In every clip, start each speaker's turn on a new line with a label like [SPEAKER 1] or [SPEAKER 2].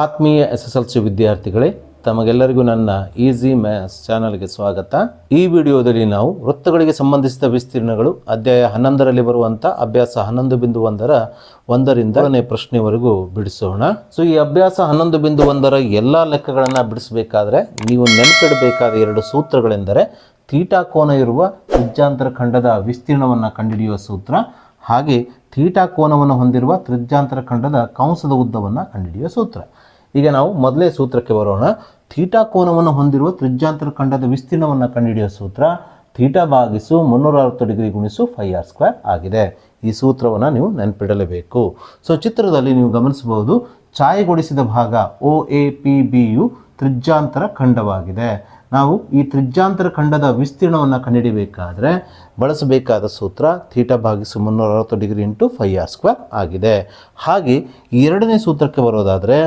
[SPEAKER 1] ಆತ್ಮೀಯ S S L C ವಿದ್ಯಾರ್ಥಿಗಳೇ, ತಮಗೆಲ್ಲರಿಗೂ ನನ್ನ ಈಸಿ ಮ್ಯಾಥ್ಸ್ ಚಾನಲ್ಗೆ ಸ್ವಾಗತ. ಈ ವಿಡಿಯೋದಲ್ಲಿ ನಾವು ವೃತ್ತಗಳಿಗೆ ಸಂಬಂಧಿಸಿದ ವಿಸ್ತೀರ್ಣಗಳು, ಅಧ್ಯಾಯ ಹನ್ನೊಂದರಲ್ಲಿ ಬರುವಂಥ ಅಭ್ಯಾಸ ಹನ್ನೊಂದು ಬಿಂದು ಒಂದರ ಒಂದರಿಂದ ಎರಡನೇ ಪ್ರಶ್ನೆವರೆಗೂ ಬಿಡಿಸೋಣ. ಸೊ ಈ ಅಭ್ಯಾಸ ಹನ್ನೊಂದು ಬಿಂದು ಒಂದರ ಎಲ್ಲ ಲೆಕ್ಕಗಳನ್ನು ಬಿಡಿಸಬೇಕಾದ್ರೆ, ನೀವು ನೆನಪಿಡಬೇಕಾದ ಎರಡು ಸೂತ್ರಗಳೆಂದರೆ, ಥೀಟಾ ಕೋನ ಇರುವ ಉಜ್ಜಾಂತರ ಖಂಡದ ವಿಸ್ತೀರ್ಣವನ್ನು ಕಂಡುಹಿಡಿಯುವ ಸೂತ್ರ ಹಾಗೆ ಥೀಟಾ ಕೋನವನ್ನು ಹೊಂದಿರುವ ತ್ರಿಜ್ಯಾಂತರ ಖಂಡದ ಕಂಸದ ಉದ್ದವನ್ನು ಕಂಡುಹಿಡಿಯುವ ಸೂತ್ರ. ಈಗ ನಾವು ಮೊದಲೇ ಸೂತ್ರಕ್ಕೆ ಬರೋಣ. ಥೀಟಾ ಕೋನವನ್ನು ಹೊಂದಿರುವ ತ್ರಿಜ್ಯಾಂತರ ಖಂಡದ ವಿಸ್ತೀರ್ಣವನ್ನು ಕಂಡುಹಿಡಿಯುವ ಸೂತ್ರ ಥೀಟಾ ಭಾಗಿಸು ಮುನ್ನೂರ ಅರವತ್ತು ಡಿಗ್ರಿ ಗುಣಿಸು ಫೈ ಆರ್ ಸ್ಕ್ವೇರ್ ಆಗಿದೆ. ಈ ಸೂತ್ರವನ್ನು ನೀವು ನೆನಪಿಡಲೇಬೇಕು. ಸೊ ಚಿತ್ರದಲ್ಲಿ ನೀವು ಗಮನಿಸಬಹುದು, ಛಾಯೆಗೊಳಿಸಿದ ಭಾಗ ಒ ಎ ಪಿ ಬಿಯು ತ್ರಿಜ್ಯಾಂತರ ಖಂಡವಾಗಿದೆ. ನಾವು ಈ ತ್ರಿಜ್ಯಾಂತರ ಖಂಡದ ವಿಸ್ತೀರ್ಣವನ್ನು ಕಂಡುಹಿಡಿಬೇಕಾದ್ರೆ ಬಳಸಬೇಕಾದ ಸೂತ್ರ ಥೀಟಾ ಭಾಗಿಸು ಮುನ್ನೂರ ಅರವತ್ತು degree into pi r square ಆಗಿದೆ. ಹಾಗೆ ಎರಡನೇ ಸೂತ್ರಕ್ಕೆ ಬರೋದಾದರೆ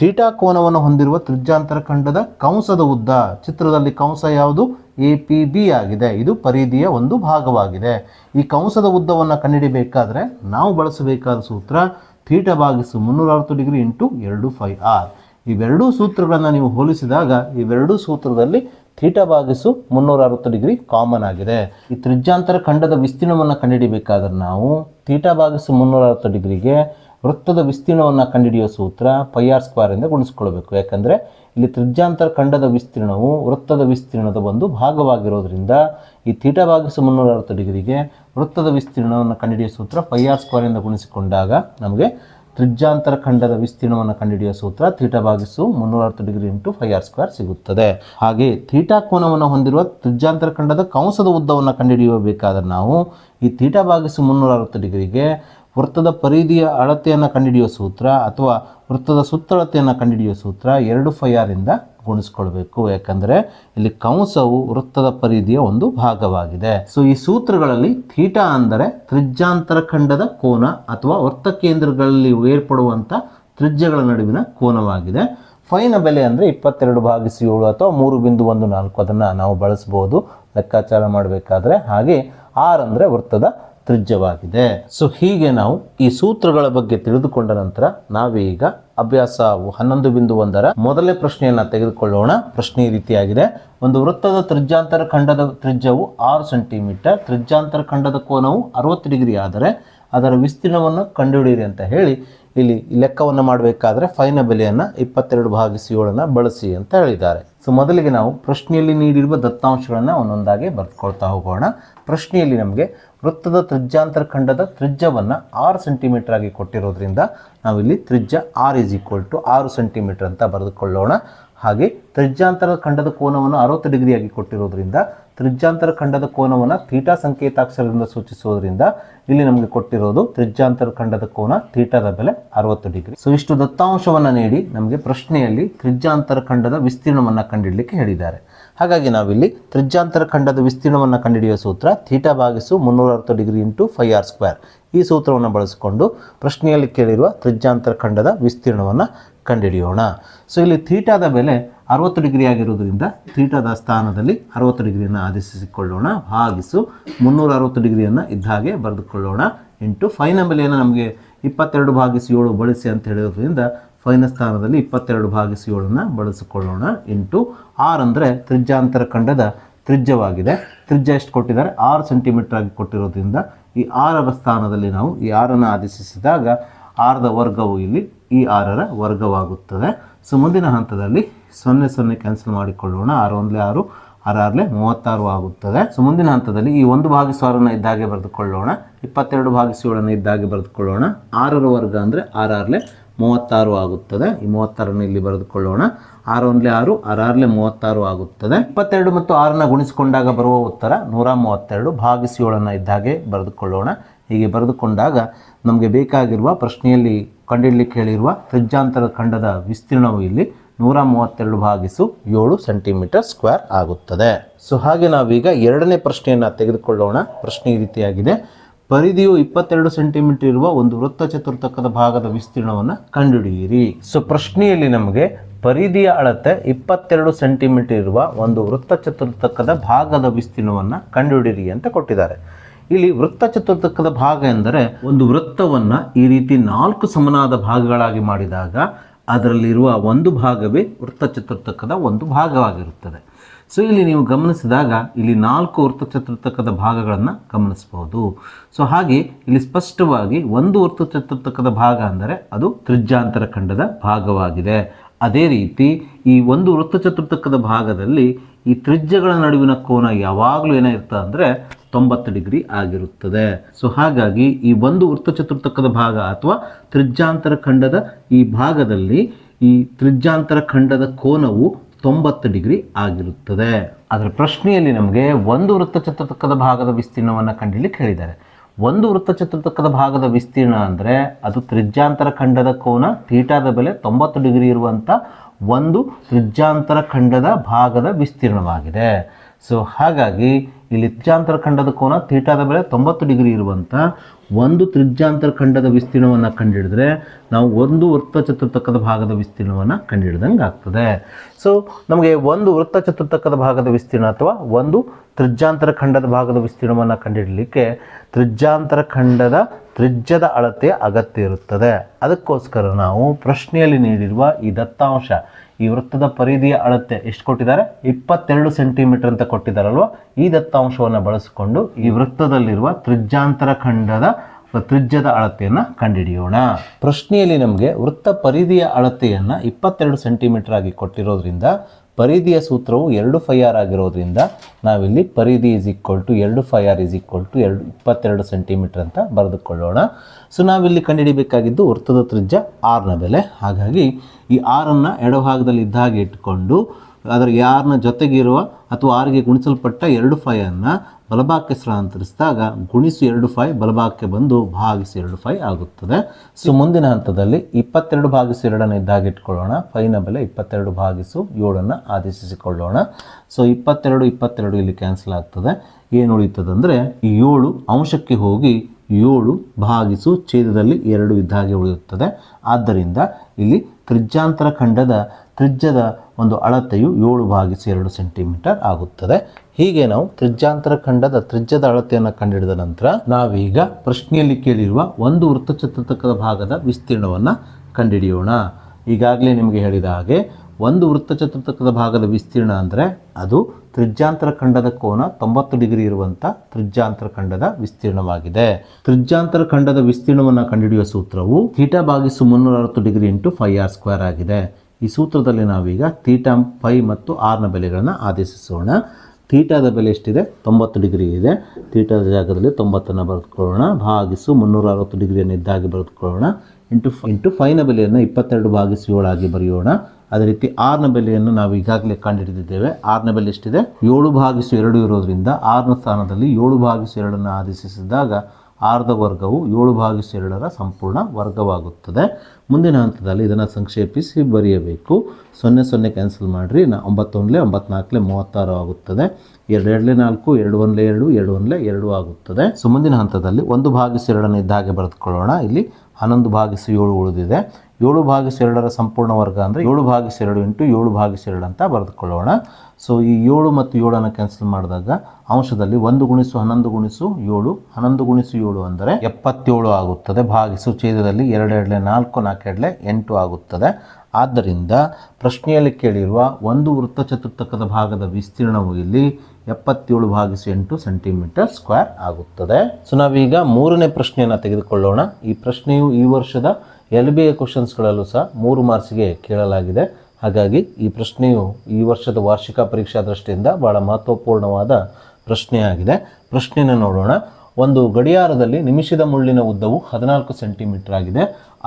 [SPEAKER 1] ಥೀಟಾ ಕೋನವನ್ನು ಹೊಂದಿರುವ ತ್ರಿಜ್ಯಾಂತರ ಖಂಡದ ಕಂಸದ ಉದ್ದ. ಚಿತ್ರದಲ್ಲಿ ಕಂಸ ಯಾವುದು? ಎ, ಪಿ, ಬಿ ಆಗಿದೆ. ಇದು ಪರಿಧಿಯ ಒಂದು ಭಾಗವಾಗಿದೆ. ಈ ಕಂಸದ ಉದ್ದವನ್ನು ಕಂಡುಹಿಡಿಬೇಕಾದ್ರೆ ನಾವು ಬಳಸಬೇಕಾದ ಸೂತ್ರ ಥೀಟಾ ಭಾಗಿಸು ಮುನ್ನೂರ ಅರವತ್ತು ಡಿಗ್ರಿ ಇಂಟು ಎರಡು ಫೈ ಆರ್. ಇವೆರಡೂ ಸೂತ್ರಗಳನ್ನು ನೀವು ಹೋಲಿಸಿದಾಗ ಇವೆರಡೂ ಸೂತ್ರದಲ್ಲಿ ಥೀಟ ಭಾಗಿಸು ಮುನ್ನೂರ ಅರವತ್ತು ಡಿಗ್ರಿ ಕಾಮನ್ ಆಗಿದೆ. ಈ ತ್ರಿಜ್ಯಾಂತರ ಖಂಡದ ವಿಸ್ತೀರ್ಣವನ್ನು ಕಂಡುಹಿಡಿಬೇಕಾದ್ರೆ ನಾವು ಥೀಟ ಭಾಗಿಸು ಮುನ್ನೂರ ಅರವತ್ತು ಡಿಗ್ರಿಗೆ ವೃತ್ತದ ವಿಸ್ತೀರ್ಣವನ್ನು ಕಂಡುಹಿಡಿಯುವ ಸೂತ್ರ ಪೈ ಆರ್ ಸ್ಕ್ವೇರಿಂದ ಗುಣಿಸ್ಕೊಳ್ಬೇಕು. ಯಾಕಂದರೆ ಇಲ್ಲಿ ತ್ರಿಜ್ಯಾಂತರ ಖಂಡದ ವಿಸ್ತೀರ್ಣವು ವೃತ್ತದ ವಿಸ್ತೀರ್ಣದ ಒಂದು ಭಾಗವಾಗಿರೋದ್ರಿಂದ ಈ ಥೀಟ ಭಾಗಿಸು ಮುನ್ನೂರ ಅರವತ್ತು ಡಿಗ್ರಿಗೆ ವೃತ್ತದ ವಿಸ್ತೀರ್ಣವನ್ನು ಕಂಡುಹಿಡಿಯುವ ಸೂತ್ರ ಪೈ ಆರ್ ಸ್ಕ್ವೇರಿಂದ ಗುಣಿಸಿಕೊಂಡಾಗ ನಮಗೆ ತ್ರಿಜ್ಯಾಂತರ ಖಂಡದ ವಿಸ್ತೀರ್ಣವನ್ನು ಕಂಡುಹಿಡಿಯುವ ಸೂತ್ರ ಥೀಟಾ ಭಾಗಿಸು ಮುನ್ನೂರ ಅರವತ್ತು degree into pi r square ಸಿಗುತ್ತದೆ. ಹಾಗೆ ಥೀಟಾ ಕೋನವನ್ನು ಹೊಂದಿರುವ ತ್ರಿಜ್ಯಾಂತರ ಖಂಡದ ಕಂಸದ ಉದ್ದವನ್ನು ಕಂಡುಹಿಡಿಯಬೇಕಾದ್ರೆ ನಾವು ಈ ಥೀಟಾ ಭಾಗಿಸು ಮುನ್ನೂರ ಅರವತ್ತು ಡಿಗ್ರಿಗೆ ವೃತ್ತದ ಪರಿಧಿಯ ಅಳತೆಯನ್ನು ಕಂಡುಹಿಡಿಯುವ ಸೂತ್ರ ಅಥವಾ ವೃತ್ತದ ಸುತ್ತಳತೆಯನ್ನು ಕಂಡುಹಿಡಿಯುವ ಸೂತ್ರ ಎರಡು ಫೈ ಆರಿಂದ ಗುಣಿಸ್ಕೊಳ್ಬೇಕು. ಯಾಕಂದರೆ ಇಲ್ಲಿ ಕಂಸವು ವೃತ್ತದ ಪರಿಧಿಯ ಒಂದು ಭಾಗವಾಗಿದೆ. ಸೊ ಈ ಸೂತ್ರಗಳಲ್ಲಿ ಥೀಟಾ ಅಂದರೆ ತ್ರಿಜ್ಯಾಂತರ ಖಂಡದ ಕೋನ ಅಥವಾ ವೃತ್ತ ಕೇಂದ್ರಗಳಲ್ಲಿ ಏರ್ಪಡುವಂಥ ತ್ರಿಜ್ಯಗಳ ನಡುವಿನ ಕೋನವಾಗಿದೆ. ಫೈನ ಬೆಲೆ ಅಂದರೆ ಇಪ್ಪತ್ತೆರಡು ಭಾಗಿಸಿ ಏಳು ಅಥವಾ ಮೂರು ಬಿಂದು ಒಂದು ನಾಲ್ಕು ಅದನ್ನು ನಾವು ಬಳಸ್ಬೋದು. ಲೆಕ್ಕಾಚಾರ ಮಾಡಬೇಕಾದ್ರೆ ಹಾಗೆ ಆರ್ ಅಂದರೆ ವೃತ್ತದ ತ್ರಿಜ್ಯವಾಗಿದೆ. ಸೊ ಹೀಗೆ ನಾವು ಈ ಸೂತ್ರಗಳ ಬಗ್ಗೆ ತಿಳಿದುಕೊಂಡ ನಂತರ ನಾವೀಗ ಅಭ್ಯಾಸ ಹನ್ನೊಂದು ಬಿಂದು ಒಂದರ ಮೊದಲನೇ ಪ್ರಶ್ನೆಯನ್ನು ತೆಗೆದುಕೊಳ್ಳೋಣ. ಪ್ರಶ್ನೆ ಈ ರೀತಿಯಾಗಿದೆ. ಒಂದು ವೃತ್ತದ ತ್ರಿಜ್ಯಾಂತರ ಖಂಡದ ತ್ರಿಜ್ಯವು ಆರು ಸೆಂಟಿಮೀಟರ್, ತ್ರಿಜ್ಯಾಂತರ ಖಂಡದ ಕೋನವು ಅರವತ್ತು ಡಿಗ್ರಿ ಆದರೆ ಅದರ ವಿಸ್ತೀರ್ಣವನ್ನು ಕಂಡುಹಿಡಿಯಿರಿ ಅಂತ ಹೇಳಿ, ಇಲ್ಲಿ ಲೆಕ್ಕವನ್ನು ಮಾಡಬೇಕಾದ್ರೆ ಫೈನ ಬೆಲೆಯನ್ನು ಇಪ್ಪತ್ತೆರಡು ಭಾಗಿಸಿ ಏಳನ್ನು ಬಳಸಿ ಅಂತ ಹೇಳಿದ್ದಾರೆ. ಸೊ ಮೊದಲಿಗೆ ನಾವು ಪ್ರಶ್ನೆಯಲ್ಲಿ ನೀಡಿರುವ ದತ್ತಾಂಶಗಳನ್ನು ಒಂದೊಂದಾಗಿ ಬರೆದುಕೊಳ್ತಾ ಹೋಗೋಣ. ಪ್ರಶ್ನೆಯಲ್ಲಿ ನಮಗೆ ವೃತ್ತದ ತ್ರಿಜ್ಯಾಂತರ ಖಂಡದ ತ್ರಿಜ್ಯವನ್ನು ಆರು ಸೆಂಟಿಮೀಟರ್ ಆಗಿ ಕೊಟ್ಟಿರೋದ್ರಿಂದ ನಾವಿಲ್ಲಿ ತ್ರಿಜ್ಯ ಆರ್ ಇಸ್ ಈಕ್ವಲ್ ಟು ಆರು ಸೆಂಟಿಮೀಟರ್ ಅಂತ ಬರೆದುಕೊಳ್ಳೋಣ. ಹಾಗೆ ತ್ರಿಜ್ಯಾಂತರ ಖಂಡದ ಕೋನವನ್ನು ಅರವತ್ತು ಡಿಗ್ರಿಯಾಗಿ ಕೊಟ್ಟಿರೋದ್ರಿಂದ ತ್ರಿಜ್ಯಾಂತರ ಖಂಡದ ಕೋನವನ್ನು ಥೀಟಾ ಸಂಕೇತಾಕ್ಷರದಿಂದ ಸೂಚಿಸುವುದರಿಂದ ಇಲ್ಲಿ ನಮಗೆ ಕೊಟ್ಟಿರೋದು ತ್ರಿಜ್ಯಾಂತರ ಖಂಡದ ಕೋನ ಥೀಟಾದ ಬೆಲೆ ಅರವತ್ತು ಡಿಗ್ರಿ. ಸೊ ಇಷ್ಟು ದತ್ತಾಂಶವನ್ನು ನೀಡಿ ನಮಗೆ ಪ್ರಶ್ನೆಯಲ್ಲಿ ತ್ರಿಜ್ಯಾಂತರ ಖಂಡದ ವಿಸ್ತೀರ್ಣವನ್ನು ಕಂಡುಹಿಡಲಿಕ್ಕೆ ಹೇಳಿದ್ದಾರೆ. ಹಾಗಾಗಿ ನಾವಿಲ್ಲಿ ತ್ರಿಜ್ಯಾಂತರ ಖಂಡದ ವಿಸ್ತೀರ್ಣವನ್ನು ಕಂಡುಹಿಡಿಯುವ ಸೂತ್ರ, ಥೀಟಾ ಭಾಗಿಸು ಮುನ್ನೂರ ಅರವತ್ತು degree into pi r square. ಈ ಸೂತ್ರವನ್ನು ಬಳಸಿಕೊಂಡು ಪ್ರಶ್ನೆಯಲ್ಲಿ ಕೇಳಿರುವ ತ್ರಿಜ್ಯಾಂತರ ಖಂಡದ ವಿಸ್ತೀರ್ಣವನ್ನು ಕಂಡುಹಿಡಿಯೋಣ. ಸೊ ಇಲ್ಲಿ ಥೀಟಾದ ಬೆಲೆ ಅರವತ್ತು ಡಿಗ್ರಿ ಆಗಿರುವುದರಿಂದ ಥೀಟಾದ ಸ್ಥಾನದಲ್ಲಿ ಅರವತ್ತು ಡಿಗ್ರಿಯನ್ನು ಆದೇಶಿಸಿಕೊಳ್ಳೋಣ. ಭಾಗಿಸು ಮುನ್ನೂರ ಅರವತ್ತು ಡಿಗ್ರಿಯನ್ನು ಇದ್ದ ಹಾಗೆ ಬರೆದುಕೊಳ್ಳೋಣ. ಇಂಟು ಫೈನ ಬೆಲೆಯನ್ನು ನಮಗೆ ಇಪ್ಪತ್ತೆರಡು ಭಾಗಿಸಿ ಏಳು ಬಳಸಿ ಅಂತ ಹೇಳಿರೋದ್ರಿಂದ ಫೈನ ಸ್ಥಾನದಲ್ಲಿ ಇಪ್ಪತ್ತೆರಡು ಭಾಗಿಸಿ ಏಳನ್ನು ಬಳಸಿಕೊಳ್ಳೋಣ. ಇಂಟು ಆರ್ ಅಂದರೆ ತ್ರಿಜ್ಯಾಂತರ ಖಂಡದ ತ್ರಿಜ್ಯವಾಗಿದೆ. ತ್ರಿಜ್ಯ ಎಷ್ಟು ಕೊಟ್ಟಿದ್ದಾರೆ? ಆರು ಸೆಂಟಿಮೀಟರ್ ಆಗಿ ಕೊಟ್ಟಿರೋದ್ರಿಂದ ಈ ಆರರ ಸ್ಥಾನದಲ್ಲಿ ನಾವು ಈ ಆರನ್ನು ಆದೇಶಿಸಿದಾಗ ಆರದ ವರ್ಗವು ಇಲ್ಲಿ ಈ ಆರರ ವರ್ಗವಾಗುತ್ತದೆ. ಸೊ, ಮುಂದಿನ ಹಂತದಲ್ಲಿ ಸೊನ್ನೆ ಸೊನ್ನೆ ಕ್ಯಾನ್ಸಲ್ ಮಾಡಿಕೊಳ್ಳೋಣ. ಆರು ಒಂದಲೇ ಆರು ಆರಾರಲೆ ಮೂವತ್ತಾರು ಆಗುತ್ತದೆ. ಸೊ, ಮುಂದಿನ ಹಂತದಲ್ಲಿ ಈ ಒಂದು ಭಾಗಿಸು ಆರನ್ನು ಇದ್ದಾಗೆ ಬರೆದುಕೊಳ್ಳೋಣ. ಇಪ್ಪತ್ತೆರಡು ಭಾಗಿಸು ಏಳನ್ನು ಇದ್ದಾಗೆ ಬರೆದುಕೊಳ್ಳೋಣ. ಆರರ ವರ್ಗ ಅಂದರೆ ಆರಾರಲೆ ಮೂವತ್ತಾರು ಆಗುತ್ತದೆ. ಈ ಮೂವತ್ತಾರನ್ನು ಇಲ್ಲಿ ಬರೆದುಕೊಳ್ಳೋಣ. ಆರು ಒಂದಲೇ ಆರು, ಆರಾರಲೆ ಮೂವತ್ತಾರು ಆಗುತ್ತದೆ. ಇಪ್ಪತ್ತೆರಡು ಮತ್ತು ಆರನ್ನು ಗುಣಿಸಿಕೊಂಡಾಗ ಬರುವ ಉತ್ತರ ನೂರ ಮೂವತ್ತೆರಡು. ಭಾಗಿಸಿ ಏಳನ್ನು ಇದ್ದಾಗೆ ಬರೆದುಕೊಳ್ಳೋಣ. ಹೀಗೆ ಬರೆದುಕೊಂಡಾಗ ನಮಗೆ ಬೇಕಾಗಿರುವ ಪ್ರಶ್ನೆಯಲ್ಲಿ ಕಂಡುಹಿಡಲಿಕ್ಕೆ ಹೇಳಿರುವ ತ್ರಿಜ್ಯಾಂತರ ಖಂಡದ ವಿಸ್ತೀರ್ಣವು ಇಲ್ಲಿ ನೂರ ಮೂವತ್ತೆರಡು ಭಾಗಿಸು ಏಳು ಸೆಂಟಿಮೀಟರ್ ಸ್ಕ್ವೇರ್ ಆಗುತ್ತದೆ. ಸೊ ಹಾಗೆ ನಾವೀಗ ಎರಡನೇ ಪ್ರಶ್ನೆಯನ್ನು ತೆಗೆದುಕೊಳ್ಳೋಣ. ಪ್ರಶ್ನೆ ಈ ರೀತಿಯಾಗಿದೆ. ಪರಿಧಿಯು ಇಪ್ಪತ್ತೆರಡು ಸೆಂಟಿಮೀಟರ್ ಇರುವ ಒಂದು ವೃತ್ತ ಚತುರ್ಥಕದ ಭಾಗದ ವಿಸ್ತೀರ್ಣವನ್ನು ಕಂಡುಹಿಡಿಯಿರಿ. ಸೊ, ಪ್ರಶ್ನೆಯಲ್ಲಿ ನಮಗೆ ಪರಿಧಿಯ ಅಳತೆ ಇಪ್ಪತ್ತೆರಡು ಸೆಂಟಿಮೀಟರ್ ಇರುವ ಒಂದು ವೃತ್ತ ಚತುರ್ಥಕದ ಭಾಗದ ವಿಸ್ತೀರ್ಣವನ್ನು ಕಂಡುಹಿಡಿಯಿರಿ ಅಂತ ಕೊಟ್ಟಿದ್ದಾರೆ. ಇಲ್ಲಿ ವೃತ್ತ ಚತುರ್ಥಕದ ಭಾಗ ಎಂದರೆ ಒಂದು ವೃತ್ತವನ್ನು ಈ ರೀತಿ ನಾಲ್ಕು ಸಮನಾದ ಭಾಗಗಳಾಗಿ ಮಾಡಿದಾಗ ಅದರಲ್ಲಿರುವ ಒಂದು ಭಾಗವೇ ವೃತ್ತ ಚತುರ್ಥಕದ ಒಂದು ಭಾಗವಾಗಿರುತ್ತದೆ. ಸೊ ಇಲ್ಲಿ ನೀವು ಗಮನಿಸಿದಾಗ ಇಲ್ಲಿ ನಾಲ್ಕು ವೃತ್ತಚತುರ್ಥಕದ ಭಾಗಗಳನ್ನು ಗಮನಿಸಬಹುದು. ಸೊ ಹಾಗೆ ಇಲ್ಲಿ ಸ್ಪಷ್ಟವಾಗಿ ಒಂದು ವೃತ್ತಚತುರ್ಥಕದ ಭಾಗ ಅಂದರೆ ಅದು ತ್ರಿಜ್ಯಾಂತರ ಖಂಡದ ಭಾಗವಾಗಿದೆ. ಅದೇ ರೀತಿ ಈ ಒಂದು ವೃತ್ತಚತುರ್ಥಕದ ಭಾಗದಲ್ಲಿ ಈ ತ್ರಿಜ್ಯಗಳ ನಡುವಿನ ಕೋನ ಯಾವಾಗಲೂ ಏನಾಗಿರ್ತದೆ ಅಂದರೆ ತೊಂಬತ್ತು ಡಿಗ್ರಿ ಆಗಿರುತ್ತದೆ. ಸೊ ಹಾಗಾಗಿ ಈ ಒಂದು ವೃತ್ತಚತುರ್ಥಕದ ಭಾಗ ಅಥವಾ ತ್ರಿಜ್ಯಾಂತರ ಖಂಡದ ಈ ಭಾಗದಲ್ಲಿ ಈ ತ್ರಿಜ್ಯಾಂತರ ಖಂಡದ ಕೋನವು ತೊಂಬತ್ತು ಡಿಗ್ರಿ ಆಗಿರುತ್ತದೆ. ಅದರ ಪ್ರಶ್ನೆಯಲ್ಲಿ ನಮಗೆ ಒಂದು ವೃತ್ತಚತುರ್ಥಕದ ಭಾಗದ ವಿಸ್ತೀರ್ಣವನ್ನು ಕಂಡುಹಿಡಿಯಲಿಕ್ಕೆ ಹೇಳಿದ್ದಾರೆ. ಒಂದು ವೃತ್ತಚತುರ್ಥಕದ ಭಾಗದ ವಿಸ್ತೀರ್ಣ ಅಂದರೆ ಅದು ತ್ರಿಜ್ಯಾಂತರ ಖಂಡದ ಕೋನ ಥೀಟಾದ ಬೆಲೆ ತೊಂಬತ್ತು ಡಿಗ್ರಿ ಇರುವಂಥ ಒಂದು ತ್ರಿಜ್ಯಾಂತರ ಖಂಡದ ಭಾಗದ ವಿಸ್ತೀರ್ಣವಾಗಿದೆ. ಸೊ ಹಾಗಾಗಿ ಇಲ್ಲಿ ತ್ರಿಜಾಂತರ ಖಂಡದ ಕೋನ ಥೀಟಾದ ಬೆಲೆ ತೊಂಬತ್ತು ಡಿಗ್ರಿ ಇರುವಂಥ ಒಂದು ತ್ರಿಜ್ಯಾಂತರ ಖಂಡದ ವಿಸ್ತೀರ್ಣವನ್ನು ಕಂಡುಹಿಡಿದ್ರೆ ನಾವು ಒಂದು ವೃತ್ತಚತುರ್ಥಕದ ಭಾಗದ ವಿಸ್ತೀರ್ಣವನ್ನು ಕಂಡುಹಿಡ್ದಂಗೆ ಆಗ್ತದೆ. ಸೊ ನಮಗೆ ಒಂದು ವೃತ್ತಚತುರ್ಥಕದ ಭಾಗದ ವಿಸ್ತೀರ್ಣ ಅಥವಾ ಒಂದು ತ್ರಿಜ್ಯಾಂತರ ಖಂಡದ ಭಾಗದ ವಿಸ್ತೀರ್ಣವನ್ನು ಕಂಡುಹಿಡಲಿಕ್ಕೆ ತ್ರಿಜ್ಯಾಂತರ ಖಂಡದ ತ್ರಿಜ್ಯದ ಅಳತೆ ಅಗತ್ಯ ಇರುತ್ತದೆ. ಅದಕ್ಕೋಸ್ಕರ ನಾವು ಪ್ರಶ್ನೆಯಲ್ಲಿ ನೀಡಿರುವ ಈ ದತ್ತಾಂಶ ಈ ವೃತ್ತದ ಪರಿಧಿಯ ಅಳತೆ ಎಷ್ಟು ಕೊಟ್ಟಿದ್ದಾರೆ? ಇಪ್ಪತ್ತೆರಡು ಸೆಂಟಿಮೀಟರ್ ಅಂತ ಕೊಟ್ಟಿದ್ದಾರಲ್ವ? ಈ ದತ್ತಾಂಶವನ್ನು ಬಳಸಿಕೊಂಡು ಈ ವೃತ್ತದಲ್ಲಿರುವ ತ್ರಿಜ್ಯಾಂತರ ಖಂಡದ ತ್ರಿಜ್ಯದ ಅಳತೆಯನ್ನು ಕಂಡುಹಿಡಿಯೋಣ ಪ್ರಶ್ನೆಯಲ್ಲಿ ನಮಗೆ ವೃತ್ತ ಪರಿಧಿಯ ಅಳತೆಯನ್ನು ಇಪ್ಪತ್ತೆರಡು ಸೆಂಟಿಮೀಟರ್ ಆಗಿ ಕೊಟ್ಟಿರೋದ್ರಿಂದ, ಪರಿಧಿಯ ಸೂತ್ರವು ಎರಡು ಫೈ ಆರ್ ಆಗಿರೋದ್ರಿಂದ ನಾವಿಲ್ಲಿ ಪರಿಧಿ ಇಸ್ ಈಕ್ವಲ್ ಟು ಎರಡು pi r is equal to ಎರಡು, ಇಪ್ಪತ್ತೆರಡು ಸೆಂಟಿಮೀಟರ್ ಅಂತ ಬರೆದುಕೊಳ್ಳೋಣ. ಸೊ ನಾವಿಲ್ಲಿ ಕಂಡುಹಿಡಿಬೇಕಾಗಿದ್ದು ವೃತ್ತದ ತ್ರಿಜ್ಯ ಆರ್ನ ಬೆಲೆ. ಹಾಗಾಗಿ ಈ ಆರನ್ನು ಎಡಭಾಗದಲ್ಲಿ ಇದ್ದ ಹಾಗೆ ಇಟ್ಕೊಂಡು ಅದರ ಯಾರ್ನ ಜೊತೆಗಿರುವ ಅಥವಾ ಆರಿಗೆ ಗುಣಿಸಲ್ಪಟ್ಟ ಎರಡು ಫೈಯನ್ನು ಬಲಭಾಗಕ್ಕೆ ಸ್ಥಳಾಂತರಿಸಿದಾಗ ಗುಣಿಸು ಎರಡು ಫೈ, ಬಲಭಾಗಕ್ಕೆ ಬಂದು ಭಾಗಿಸಿ ಎರಡು ಫೈ ಆಗುತ್ತದೆ. ಸೊ ಮುಂದಿನ ಹಂತದಲ್ಲಿ ಇಪ್ಪತ್ತೆರಡು ಭಾಗಿಸು ಎರಡನ್ನು ಇದ್ದಾಗ ಇಟ್ಕೊಳ್ಳೋಣ. ಫೈನ ಬೆಲೆ ಇಪ್ಪತ್ತೆರಡು ಭಾಗಿಸು ಏಳನ್ನು ಆದೇಶಿಸಿಕೊಳ್ಳೋಣ. ಸೊ ಇಪ್ಪತ್ತೆರಡು ಇಪ್ಪತ್ತೆರಡು ಇಲ್ಲಿ ಕ್ಯಾನ್ಸಲ್ ಆಗ್ತದೆ. ಏನು ಉಳಿಯುತ್ತದೆ ಈ ಏಳು ಅಂಶಕ್ಕೆ ಹೋಗಿ ಏಳು ಭಾಗಿಸು ಛೇದದಲ್ಲಿ ಎರಡು ಇದ್ದಾಗೆ ಉಳಿಯುತ್ತದೆ. ಆದ್ದರಿಂದ ಇಲ್ಲಿ ತ್ರಿಜ್ಯಾಂತರ ಖಂಡದ ತ್ರಿಜ್ಯದ ಒಂದು ಅಳತೆಯು ಏಳು ಭಾಗಿಸಿ ಎರಡು ಸೆಂಟಿಮೀಟರ್ ಆಗುತ್ತದೆ. ಹೀಗೆ ನಾವು ತ್ರಿಜ್ಯಾಂತರ ಖಂಡದ ತ್ರಿಜ್ಯದ ಅಳತೆಯನ್ನು ಕಂಡುಹಿಡಿದ ನಂತರ ನಾವೀಗ ಪ್ರಶ್ನೆಯಲ್ಲಿ ಕೇಳಿರುವ ಒಂದು ವೃತ್ತಚತುರ್ಥಕದ ಭಾಗದ ವಿಸ್ತೀರ್ಣವನ್ನು ಕಂಡುಹಿಡಿಯೋಣ. ಈಗಾಗಲೇ ನಿಮಗೆ ಹೇಳಿದ ಹಾಗೆ ಒಂದು ವೃತ್ತಚತುರ್ಥಕದ ಭಾಗದ ವಿಸ್ತೀರ್ಣ ಅಂದರೆ ಅದು ತ್ರಿಜ್ಯಾಂತರ ಖಂಡದ ಕೋನ ತೊಂಬತ್ತು ಡಿಗ್ರಿ ಇರುವಂಥ ತ್ರಿಜ್ಯಾಂತರ ಖಂಡದ ವಿಸ್ತೀರ್ಣವಾಗಿದೆ. ತ್ರಿಜ್ಯಾಂತರ ಖಂಡದ ವಿಸ್ತೀರ್ಣವನ್ನು ಕಂಡುಹಿಡಿಯುವ ಸೂತ್ರವು ಥೀಟಾ ಭಾಗಿಸು ಮುನ್ನೂರ ಅರವತ್ತು degree into pi r square ಆಗಿದೆ. ಈ ಸೂತ್ರದಲ್ಲಿ ನಾವೀಗ ಥೀಟಾ ಫೈ ಮತ್ತು ಆರ್ನ ಬೆಲೆಗಳನ್ನು ಆದೇಶಿಸೋಣ. ಥೀಟಾದ ಬೆಲೆ ಎಷ್ಟಿದೆ? ತೊಂಬತ್ತು ಡಿಗ್ರಿ ಇದೆ. ಥೀಟಾದ ಜಾಗದಲ್ಲಿ ತೊಂಬತ್ತನ್ನು ಬರೆದುಕೊಳ್ಳೋಣ. ಭಾಗಿಸು ಮುನ್ನೂರ ಅರವತ್ತು ಡಿಗ್ರಿಯನ್ನು ಇದ್ದಾಗಿ ಬರೆದುಕೊಳ್ಳೋಣ. ಇಂಟು ಇಂಟು ಫೈನ ಬೆಲೆಯನ್ನು ಇಪ್ಪತ್ತೆರಡು ಭಾಗಿಸು ಏಳಾಗಿ ಬರೆಯೋಣ. ಅದೇ ರೀತಿ ಆರ್ನ ಬೆಲೆಯನ್ನು ನಾವು ಈಗಾಗಲೇ ಕಂಡುಹಿಡಿದಿದ್ದೇವೆ ಆರ್ನ ಬೆಲೆ ಎಷ್ಟಿದೆ? ಏಳು ಭಾಗಿಸು ಎರಡು ಇರೋದ್ರಿಂದ ಆರ್ನ ಸ್ಥಾನದಲ್ಲಿ ಏಳು ಭಾಗಿಸು ಎರಡನ್ನು ಆದೇಶಿಸಿದಾಗ ಆರ್ದ ವರ್ಗವು ಏಳು ಭಾಗಿಸು ಎರಡರ ಸಂಪೂರ್ಣ ವರ್ಗವಾಗುತ್ತದೆ. ಮುಂದಿನ ಹಂತದಲ್ಲಿ ಇದನ್ನು ಸಂಕ್ಷೇಪಿಸಿ ಬರೆಯಬೇಕು. ಸೊನ್ನೆ ಸೊನ್ನೆ ಕ್ಯಾನ್ಸಲ್ ಮಾಡಿರಿ. ನಾ ಒಂಬತ್ತೊಂದಲೇ ಒಂಬತ್ನಾಲ್ಕಲೇ ಮೂವತ್ತಾರು ಆಗುತ್ತದೆ. ಎರಡು ಎರಡಲೇ ನಾಲ್ಕು, ಎರಡು ಒಂದಲೇ ಎರಡು ಎರಡು ಒಂದಲೇ ಎರಡು ಆಗುತ್ತದೆ. ಸೊ ಮುಂದಿನ ಹಂತದಲ್ಲಿ ಒಂದು ಭಾಗಿಸು ಎರಡನ್ನು ಇದ್ದ ಹಾಗೆ ಬರೆದುಕೊಳ್ಳೋಣ. ಇಲ್ಲಿ ಹನ್ನೊಂದು ಭಾಗಿಸು ಏಳು ಉಳಿದಿದೆ. ಏಳು ಭಾಗಿಸು ಎರಡರ ಸಂಪೂರ್ಣ ವರ್ಗ ಅಂದರೆ ಏಳು ಭಾಗಿಸು ಎರಡು ಇಂಟು ಏಳು ಭಾಗಿಸು ಎರಡು ಅಂತ ಬರೆದುಕೊಳ್ಳೋಣ. ಸೊ ಈ ಏಳು ಮತ್ತು ಏಳನ್ನು ಕ್ಯಾನ್ಸಲ್ ಮಾಡಿದಾಗ ಅಂಶದಲ್ಲಿ ಒಂದು ಗುಣಿಸು ಹನ್ನೊಂದು ಗುಣಿಸು ಏಳು, ಹನ್ನೊಂದು ಗುಣಿಸು ಏಳು ಅಂದರೆ ಎಪ್ಪತ್ತೇಳು ಆಗುತ್ತದೆ. ಭಾಗಿಸು ಛೇದದಲ್ಲಿ ಎರಡೆರಡಲೆ ನಾಲ್ಕು, ನಾಲ್ಕೆರಡಲೆ ಎಂಟು ಆಗುತ್ತದೆ. ಆದ್ದರಿಂದ ಪ್ರಶ್ನೆಯಲ್ಲಿ ಕೇಳಿರುವ ಒಂದು ವೃತ್ತ ಚತುರ್ಥಕದ ಭಾಗದ ವಿಸ್ತೀರ್ಣವು ಇಲ್ಲಿ ಎಪ್ಪತ್ತೇಳು ಭಾಗಿಸು ಎಂಟು ಸೆಂಟಿಮೀಟರ್ ಸ್ಕ್ವೇರ್ ಆಗುತ್ತದೆ. ಸೊ ನಾವೀಗ ಮೂರನೇ ಪ್ರಶ್ನೆಯನ್ನು ತೆಗೆದುಕೊಳ್ಳೋಣ. ಈ ಪ್ರಶ್ನೆಯು ಈ ವರ್ಷದ ಎಲ್ ಬಿ ಎ ಕ್ವಶನ್ಸ್ಗಳಲ್ಲೂ ಸಹ ಮೂರು ಮಾರ್ಕ್ಸ್ಗೆ ಕೇಳಲಾಗಿದೆ. ಹಾಗಾಗಿ ಈ ಪ್ರಶ್ನೆಯು ಈ ವರ್ಷದ ವಾರ್ಷಿಕ ಪರೀಕ್ಷಾ ದೃಷ್ಟಿಯಿಂದ ಬಹಳ ಮಹತ್ವಪೂರ್ಣವಾದ ಪ್ರಶ್ನೆಯಾಗಿದೆ. ಪ್ರಶ್ನೆಯನ್ನು ನೋಡೋಣ. ಒಂದು ಗಡಿಯಾರದಲ್ಲಿ ನಿಮಿಷದ ಮುಳ್ಳಿನ ಉದ್ದವು ಹದಿನಾಲ್ಕು ಸೆಂಟಿಮೀಟರ್ ಆಗಿದೆ.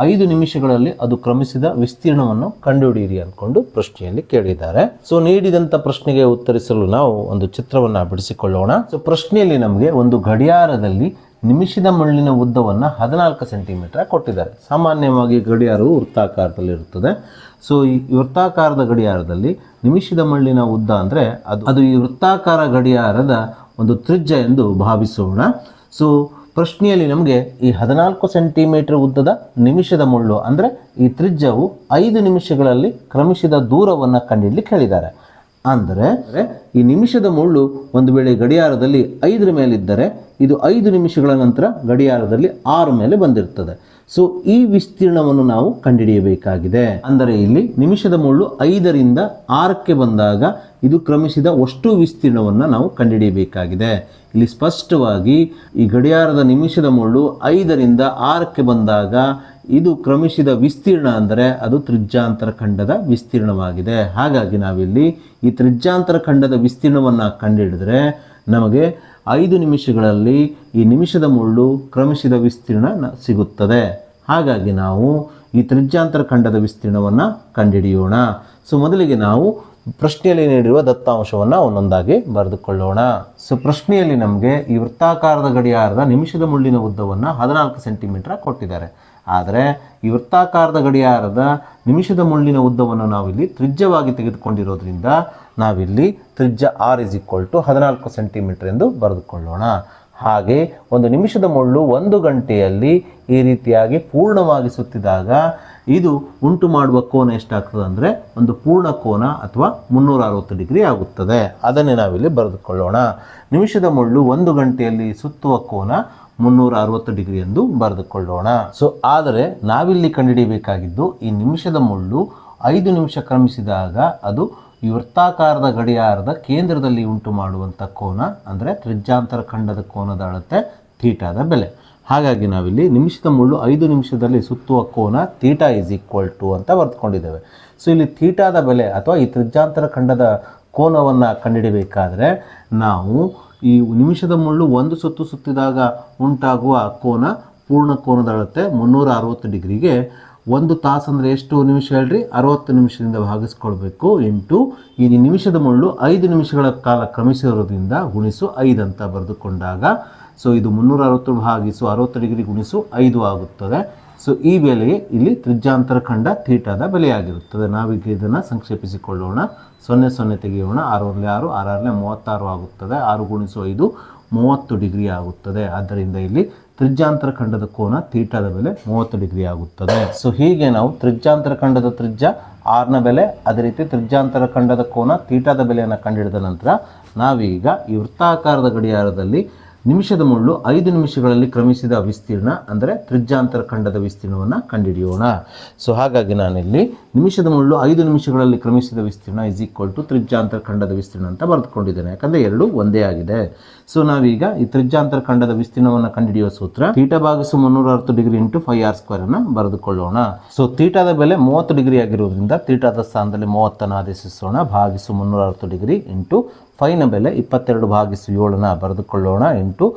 [SPEAKER 1] ಐದು ನಿಮಿಷಗಳಲ್ಲಿ ಅದು ಕ್ರಮಿಸಿದ ವಿಸ್ತೀರ್ಣವನ್ನು ಕಂಡುಹಿಡಿಯಿರಿ ಅಂದ್ಕೊಂಡು ಪ್ರಶ್ನೆಯಲ್ಲಿ ಕೇಳಿದ್ದಾರೆ. ಸೊ ನೀಡಿದಂಥ ಪ್ರಶ್ನೆಗೆ ಉತ್ತರಿಸಲು ನಾವು ಒಂದು ಚಿತ್ರವನ್ನು ಬಿಡಿಸಿಕೊಳ್ಳೋಣ. ಸೊ ಪ್ರಶ್ನೆಯಲ್ಲಿ ನಮಗೆ ಒಂದು ಗಡಿಯಾರದಲ್ಲಿ ನಿಮಿಷದ ಮುಳ್ಳಿನ ಉದ್ದವನ್ನು ಹದಿನಾಲ್ಕು ಸೆಂಟಿಮೀಟರ್ ಕೊಟ್ಟಿದ್ದಾರೆ. ಸಾಮಾನ್ಯವಾಗಿ ಗಡಿಯಾರವು ವೃತ್ತಾಕಾರದಲ್ಲಿರುತ್ತದೆ ಸೊ ಈ ವೃತ್ತಾಕಾರದ ಗಡಿಯಾರದಲ್ಲಿ ನಿಮಿಷದ ಮುಳ್ಳಿನ ಉದ್ದ ಅಂದರೆ ಅದು ಅದು ಈ ವೃತ್ತಾಕಾರ ಗಡಿಯಾರದ ಒಂದು ತ್ರಿಜ್ಯ ಎಂದು ಭಾವಿಸೋಣ. ಸೊ ಪ್ರಶ್ನೆಯಲ್ಲಿ ನಮಗೆ ಈ ಹದಿನಾಲ್ಕು ಸೆಂಟಿಮೀಟರ್ ಉದ್ದದ ನಿಮಿಷದ ಮುಳ್ಳು ಅಂದರೆ ಈ ತ್ರಿಜ್ಯವು ಐದು ನಿಮಿಷಗಳಲ್ಲಿ ಕ್ರಮಿಸಿದ ದೂರವನ್ನು ಕಂಡಿಡ್ಲಿಕ್ಕೆ ಹೇಳಿದ್ದಾರೆ. ಅಂದರೆ ಈ ನಿಮಿಷದ ಮುಳ್ಳು ಒಂದು ವೇಳೆ ಗಡಿಯಾರದಲ್ಲಿ ಐದರ ಮೇಲಿದ್ದರೆ ಇದು ಐದು ನಿಮಿಷಗಳ ನಂತರ ಗಡಿಯಾರದಲ್ಲಿ ಆರು ಮೇಲೆ ಬಂದಿರ್ತದೆ ಸೊ ಈ ವಿಸ್ತೀರ್ಣವನ್ನು ನಾವು ಕಂಡುಹಿಡಿಯಬೇಕಾಗಿದೆ. ಅಂದರೆ ಇಲ್ಲಿ ನಿಮಿಷದ ಮುಳ್ಳು ಐದರಿಂದ ಆರಕ್ಕೆ ಬಂದಾಗ ಇದು ಕ್ರಮಿಸಿದ ಅಷ್ಟು ವಿಸ್ತೀರ್ಣವನ್ನು ನಾವು ಕಂಡುಹಿಡಿಯಬೇಕಾಗಿದೆ. ಇಲ್ಲಿ ಸ್ಪಷ್ಟವಾಗಿ ಈ ಗಡಿಯಾರದ ನಿಮಿಷದ ಮುಳ್ಳು ಐದರಿಂದ ಆರಕ್ಕೆ ಬಂದಾಗ ಇದು ಕ್ರಮಿಸಿದ ವಿಸ್ತೀರ್ಣ ಅಂದರೆ ಅದು ತ್ರಿಜ್ಯಾಂತರ ಖಂಡದ ವಿಸ್ತೀರ್ಣವಾಗಿದೆ. ಹಾಗಾಗಿ ನಾವಿಲ್ಲಿ ಈ ತ್ರಿಜ್ಯಾಂತರ ಖಂಡದ ವಿಸ್ತೀರ್ಣವನ್ನು ಕಂಡುಹಿಡಿದ್ರೆ ನಮಗೆ ಐದು ನಿಮಿಷಗಳಲ್ಲಿ ಈ ನಿಮಿಷದ ಮುಳ್ಳು ಕ್ರಮಿಸಿದ ವಿಸ್ತೀರ್ಣ ಸಿಗುತ್ತದೆ. ಹಾಗಾಗಿ ನಾವು ಈ ತ್ರಿಜ್ಯಾಂತರ ಖಂಡದ ವಿಸ್ತೀರ್ಣವನ್ನು ಕಂಡುಹಿಡಿಯೋಣ. ಸೊ, ಮೊದಲಿಗೆ ನಾವು ಪ್ರಶ್ನೆಯಲ್ಲಿ ನೀಡಿರುವ ದತ್ತಾಂಶವನ್ನು ಒಂದೊಂದಾಗಿ ಬರೆದುಕೊಳ್ಳೋಣ. ಸೊ, ಪ್ರಶ್ನೆಯಲ್ಲಿ ನಮಗೆ ಈ ವೃತ್ತಾಕಾರದ ಗಡಿಯಾರದ ನಿಮಿಷದ ಮುಳ್ಳಿನ ಉದ್ದವನ್ನು ಹದಿನಾಲ್ಕು ಸೆಂಟಿಮೀಟರ್ ಕೊಟ್ಟಿದ್ದಾರೆ. ಆದರೆ ಈ ವೃತ್ತಾಕಾರದ ಗಡಿಯಾರದ ನಿಮಿಷದ ಮುಳ್ಳಿನ ಉದ್ದವನ್ನು ನಾವಿಲ್ಲಿ ತ್ರಿಜ್ಯವಾಗಿ ತೆಗೆದುಕೊಂಡಿರೋದ್ರಿಂದ ನಾವಿಲ್ಲಿ ತ್ರಿಜ್ಯ ಆರ್ ಇಸ್ ಈಕ್ವಲ್ ಟು ಹದಿನಾಲ್ಕು ಸೆಂಟಿಮೀಟರ್ ಎಂದು ಬರೆದುಕೊಳ್ಳೋಣ. ಹಾಗೆ ಒಂದು ನಿಮಿಷದ ಮುಳ್ಳು ಒಂದು ಗಂಟೆಯಲ್ಲಿ ಈ ರೀತಿಯಾಗಿ ಪೂರ್ಣವಾಗಿ ಸುತ್ತಿದಾಗ ಇದು ಉಂಟು ಮಾಡುವ ಕೋನ ಎಷ್ಟಾಗ್ತದೆ ಅಂದರೆ ಒಂದು ಪೂರ್ಣ ಕೋನ ಅಥವಾ ಮುನ್ನೂರ ಅರವತ್ತು ಡಿಗ್ರಿ ಆಗುತ್ತದೆ. ಅದನ್ನೇ ನಾವಿಲ್ಲಿ ಬರೆದುಕೊಳ್ಳೋಣ. ನಿಮಿಷದ ಮುಳ್ಳು ಒಂದು ಗಂಟೆಯಲ್ಲಿ ಸುತ್ತುವ ಕೋನ ಮುನ್ನೂರ ಅರವತ್ತು ಡಿಗ್ರಿ ಎಂದು ಬರೆದುಕೊಳ್ಳೋಣ. ಸೊ ಆದರೆ ನಾವಿಲ್ಲಿ ಕಂಡುಹಿಡಿಯಬೇಕಾಗಿದ್ದು ಈ ನಿಮಿಷದ ಮುಳ್ಳು ಐದು ನಿಮಿಷ ಕ್ರಮಿಸಿದಾಗ ಅದು ಈ ವೃತ್ತಾಕಾರದ ಗಡಿಯಾರದ ಕೇಂದ್ರದಲ್ಲಿ ಉಂಟು ಮಾಡುವಂಥ ಕೋನ ಅಂದರೆ ತ್ರಿಜ್ಯಾಂತರ ಖಂಡದ ಕೋನದ ಅಳತೆ ಥೀಟಾದ ಬೆಲೆ. ಹಾಗಾಗಿ ನಾವಿಲ್ಲಿ ನಿಮಿಷದ ಮುಳ್ಳು ಐದು ನಿಮಿಷದಲ್ಲಿ ಸುತ್ತುವ ಕೋನ ಥೀಟಾ ಇಸ್ ಈಕ್ವಲ್ ಟು ಅಂತ ಬರೆದುಕೊಂಡಿದ್ದೇವೆ. ಸೊ ಇಲ್ಲಿ ಥೀಟಾದ ಬೆಲೆ ಅಥವಾ ಈ ತ್ರಿಜ್ಯಾಂತರ ಖಂಡದ ಕೋನವನ್ನು ಕಂಡುಹಿಡಿಯಬೇಕಾದ್ರೆ ನಾವು ಈ ನಿಮಿಷದ ಮುಳ್ಳು ಒಂದು ಸುತ್ತು ಸುತ್ತಿದಾಗ ಉಂಟಾಗುವ ಕೋನ ಪೂರ್ಣ ಕೋನದ ಅಳತೆ ಮುನ್ನೂರ ಅರವತ್ತು ಡಿಗ್ರಿಗೆ ಒಂದು ತಾಸು ಅಂದರೆ ಎಷ್ಟು ನಿಮಿಷ ಹೇಳ್ರಿ? ಅರವತ್ತು ನಿಮಿಷದಿಂದ ಭಾಗಿಸ್ಕೊಳ್ಬೇಕು ಇಂಟು ಈ ನಿಮಿಷದ ಮುಳ್ಳು ಐದು ನಿಮಿಷಗಳ ಕಾಲ ಕ್ರಮಿಸಿರೋದ್ರಿಂದ ಗುಣಿಸು ಐದು ಅಂತ ಬರೆದುಕೊಂಡಾಗ ಸೊ ಇದು ಮುನ್ನೂರ ಅರವತ್ತು ಭಾಗಿಸು ಅರವತ್ತು ಡಿಗ್ರಿ ಗುಣಿಸು ಐದು ಆಗುತ್ತದೆ. ಸೊ ಈ ಬೆಲೆಗೆ ಇಲ್ಲಿ ತ್ರಿಜ್ಯಾಂತರ ಖಂಡ ಥೀಟಾದ ಬೆಲೆಯಾಗಿರುತ್ತದೆ. ನಾವೀಗ ಇದನ್ನು ಸಂಕ್ಷೇಪಿಸಿಕೊಳ್ಳೋಣ. ಸೊನ್ನೆ ಸೊನ್ನೆ ತೆಗೆಯೋಣ. ಆರರಲ್ಲಿ ಆರು, ಆರರಲ್ಲಿ ಮೂವತ್ತಾರು ಆಗುತ್ತದೆ. ಆರು ಗುಣಿಸು ಐದು, ಮೂವತ್ತು ಡಿಗ್ರಿ ಆಗುತ್ತದೆ. ಆದ್ದರಿಂದ ಇಲ್ಲಿ ತ್ರಿಜ್ಯಾಂತರ ಖಂಡದ ಕೋನ ಥೀಟಾದ ಬೆಲೆ ಮೂವತ್ತು ಡಿಗ್ರಿ ಆಗುತ್ತದೆ. ಸೊ ಹೀಗೆ ನಾವು ತ್ರಿಜ್ಯಾಂತರ ಖಂಡದ ತ್ರಿಜ್ಯ ಆರ್ನ ಬೆಲೆ, ಅದೇ ರೀತಿ ತ್ರಿಜ್ಯಾಂತರ ಖಂಡದ ಕೋನ ಥೀಟಾದ ಬೆಲೆಯನ್ನು ಕಂಡುಹಿಡಿದ ನಂತರ ನಾವೀಗ ಈ ವೃತ್ತಾಕಾರದ ಗಡಿಯಾರದಲ್ಲಿ ನಿಮಿಷದ ಮುಳ್ಳು ಐದು ನಿಮಿಷಗಳಲ್ಲಿ ಕ್ರಮಿಸಿದ ವಿಸ್ತೀರ್ಣ ಅಂದರೆ ತ್ರಿಜ್ಯಾಂತರ ಖಂಡದ ವಿಸ್ತೀರ್ಣವನ್ನು ಕಂಡುಹಿಡಿಯೋಣ ಸೊ ಹಾಗಾಗಿ ನಾನಿಲ್ಲಿ ನಿಮಿಷದ ಮುಳ್ಳು ಐದು ನಿಮಿಷಗಳಲ್ಲಿ ಕ್ರಮಿಸಿದ ವಿಸ್ತೀರ್ಣ ಇಸ್ ಈಕ್ವಲ್ ಟು ತ್ರಿಜ್ಯಾಂತರ ಖಂಡದ ವಿಸ್ತೀರ್ಣ ಅಂತ ಬರೆದುಕೊಂಡಿದ್ದೇನೆ. ಯಾಕಂದರೆ ಎರಡು ಒಂದೇ ಆಗಿದೆ. ಸೊ ನಾವೀಗ ಈ ತ್ರಿಜ್ಯಾಂತರ ಖಂಡದ ವಿಸ್ತೀರ್ಣವನ್ನು ಕಂಡುಹಿಡಿಯುವ ಸೂತ್ರ ತೀಟ ಭಾಗಿಸು ಮುನ್ನೂರ ಅರವತ್ತು degree into pi r square ಅನ್ನು ಬರೆದುಕೊಳ್ಳೋಣ. ಸೊ ತೀಟಾದ ಬೆಲೆ ಮೂವತ್ತು ಡಿಗ್ರಿ ಆಗಿರುವುದರಿಂದ ತೀಟಾದ ಸ್ಥಾನದಲ್ಲಿ ಮೂವತ್ತನ್ನು ಆದೇಶಿಸೋಣ. ಭಾಗಿಸು ಮುನ್ನೂರ ಅರವತ್ತು ಡಿಗ್ರಿ ಇಂಟು ಫೈನ ಬೆಲೆ ಇಪ್ಪತ್ತೆರಡು ಭಾಗಿಸು ಏಳನ್ನ ಬರೆದುಕೊಳ್ಳೋಣ. ಇಂಟು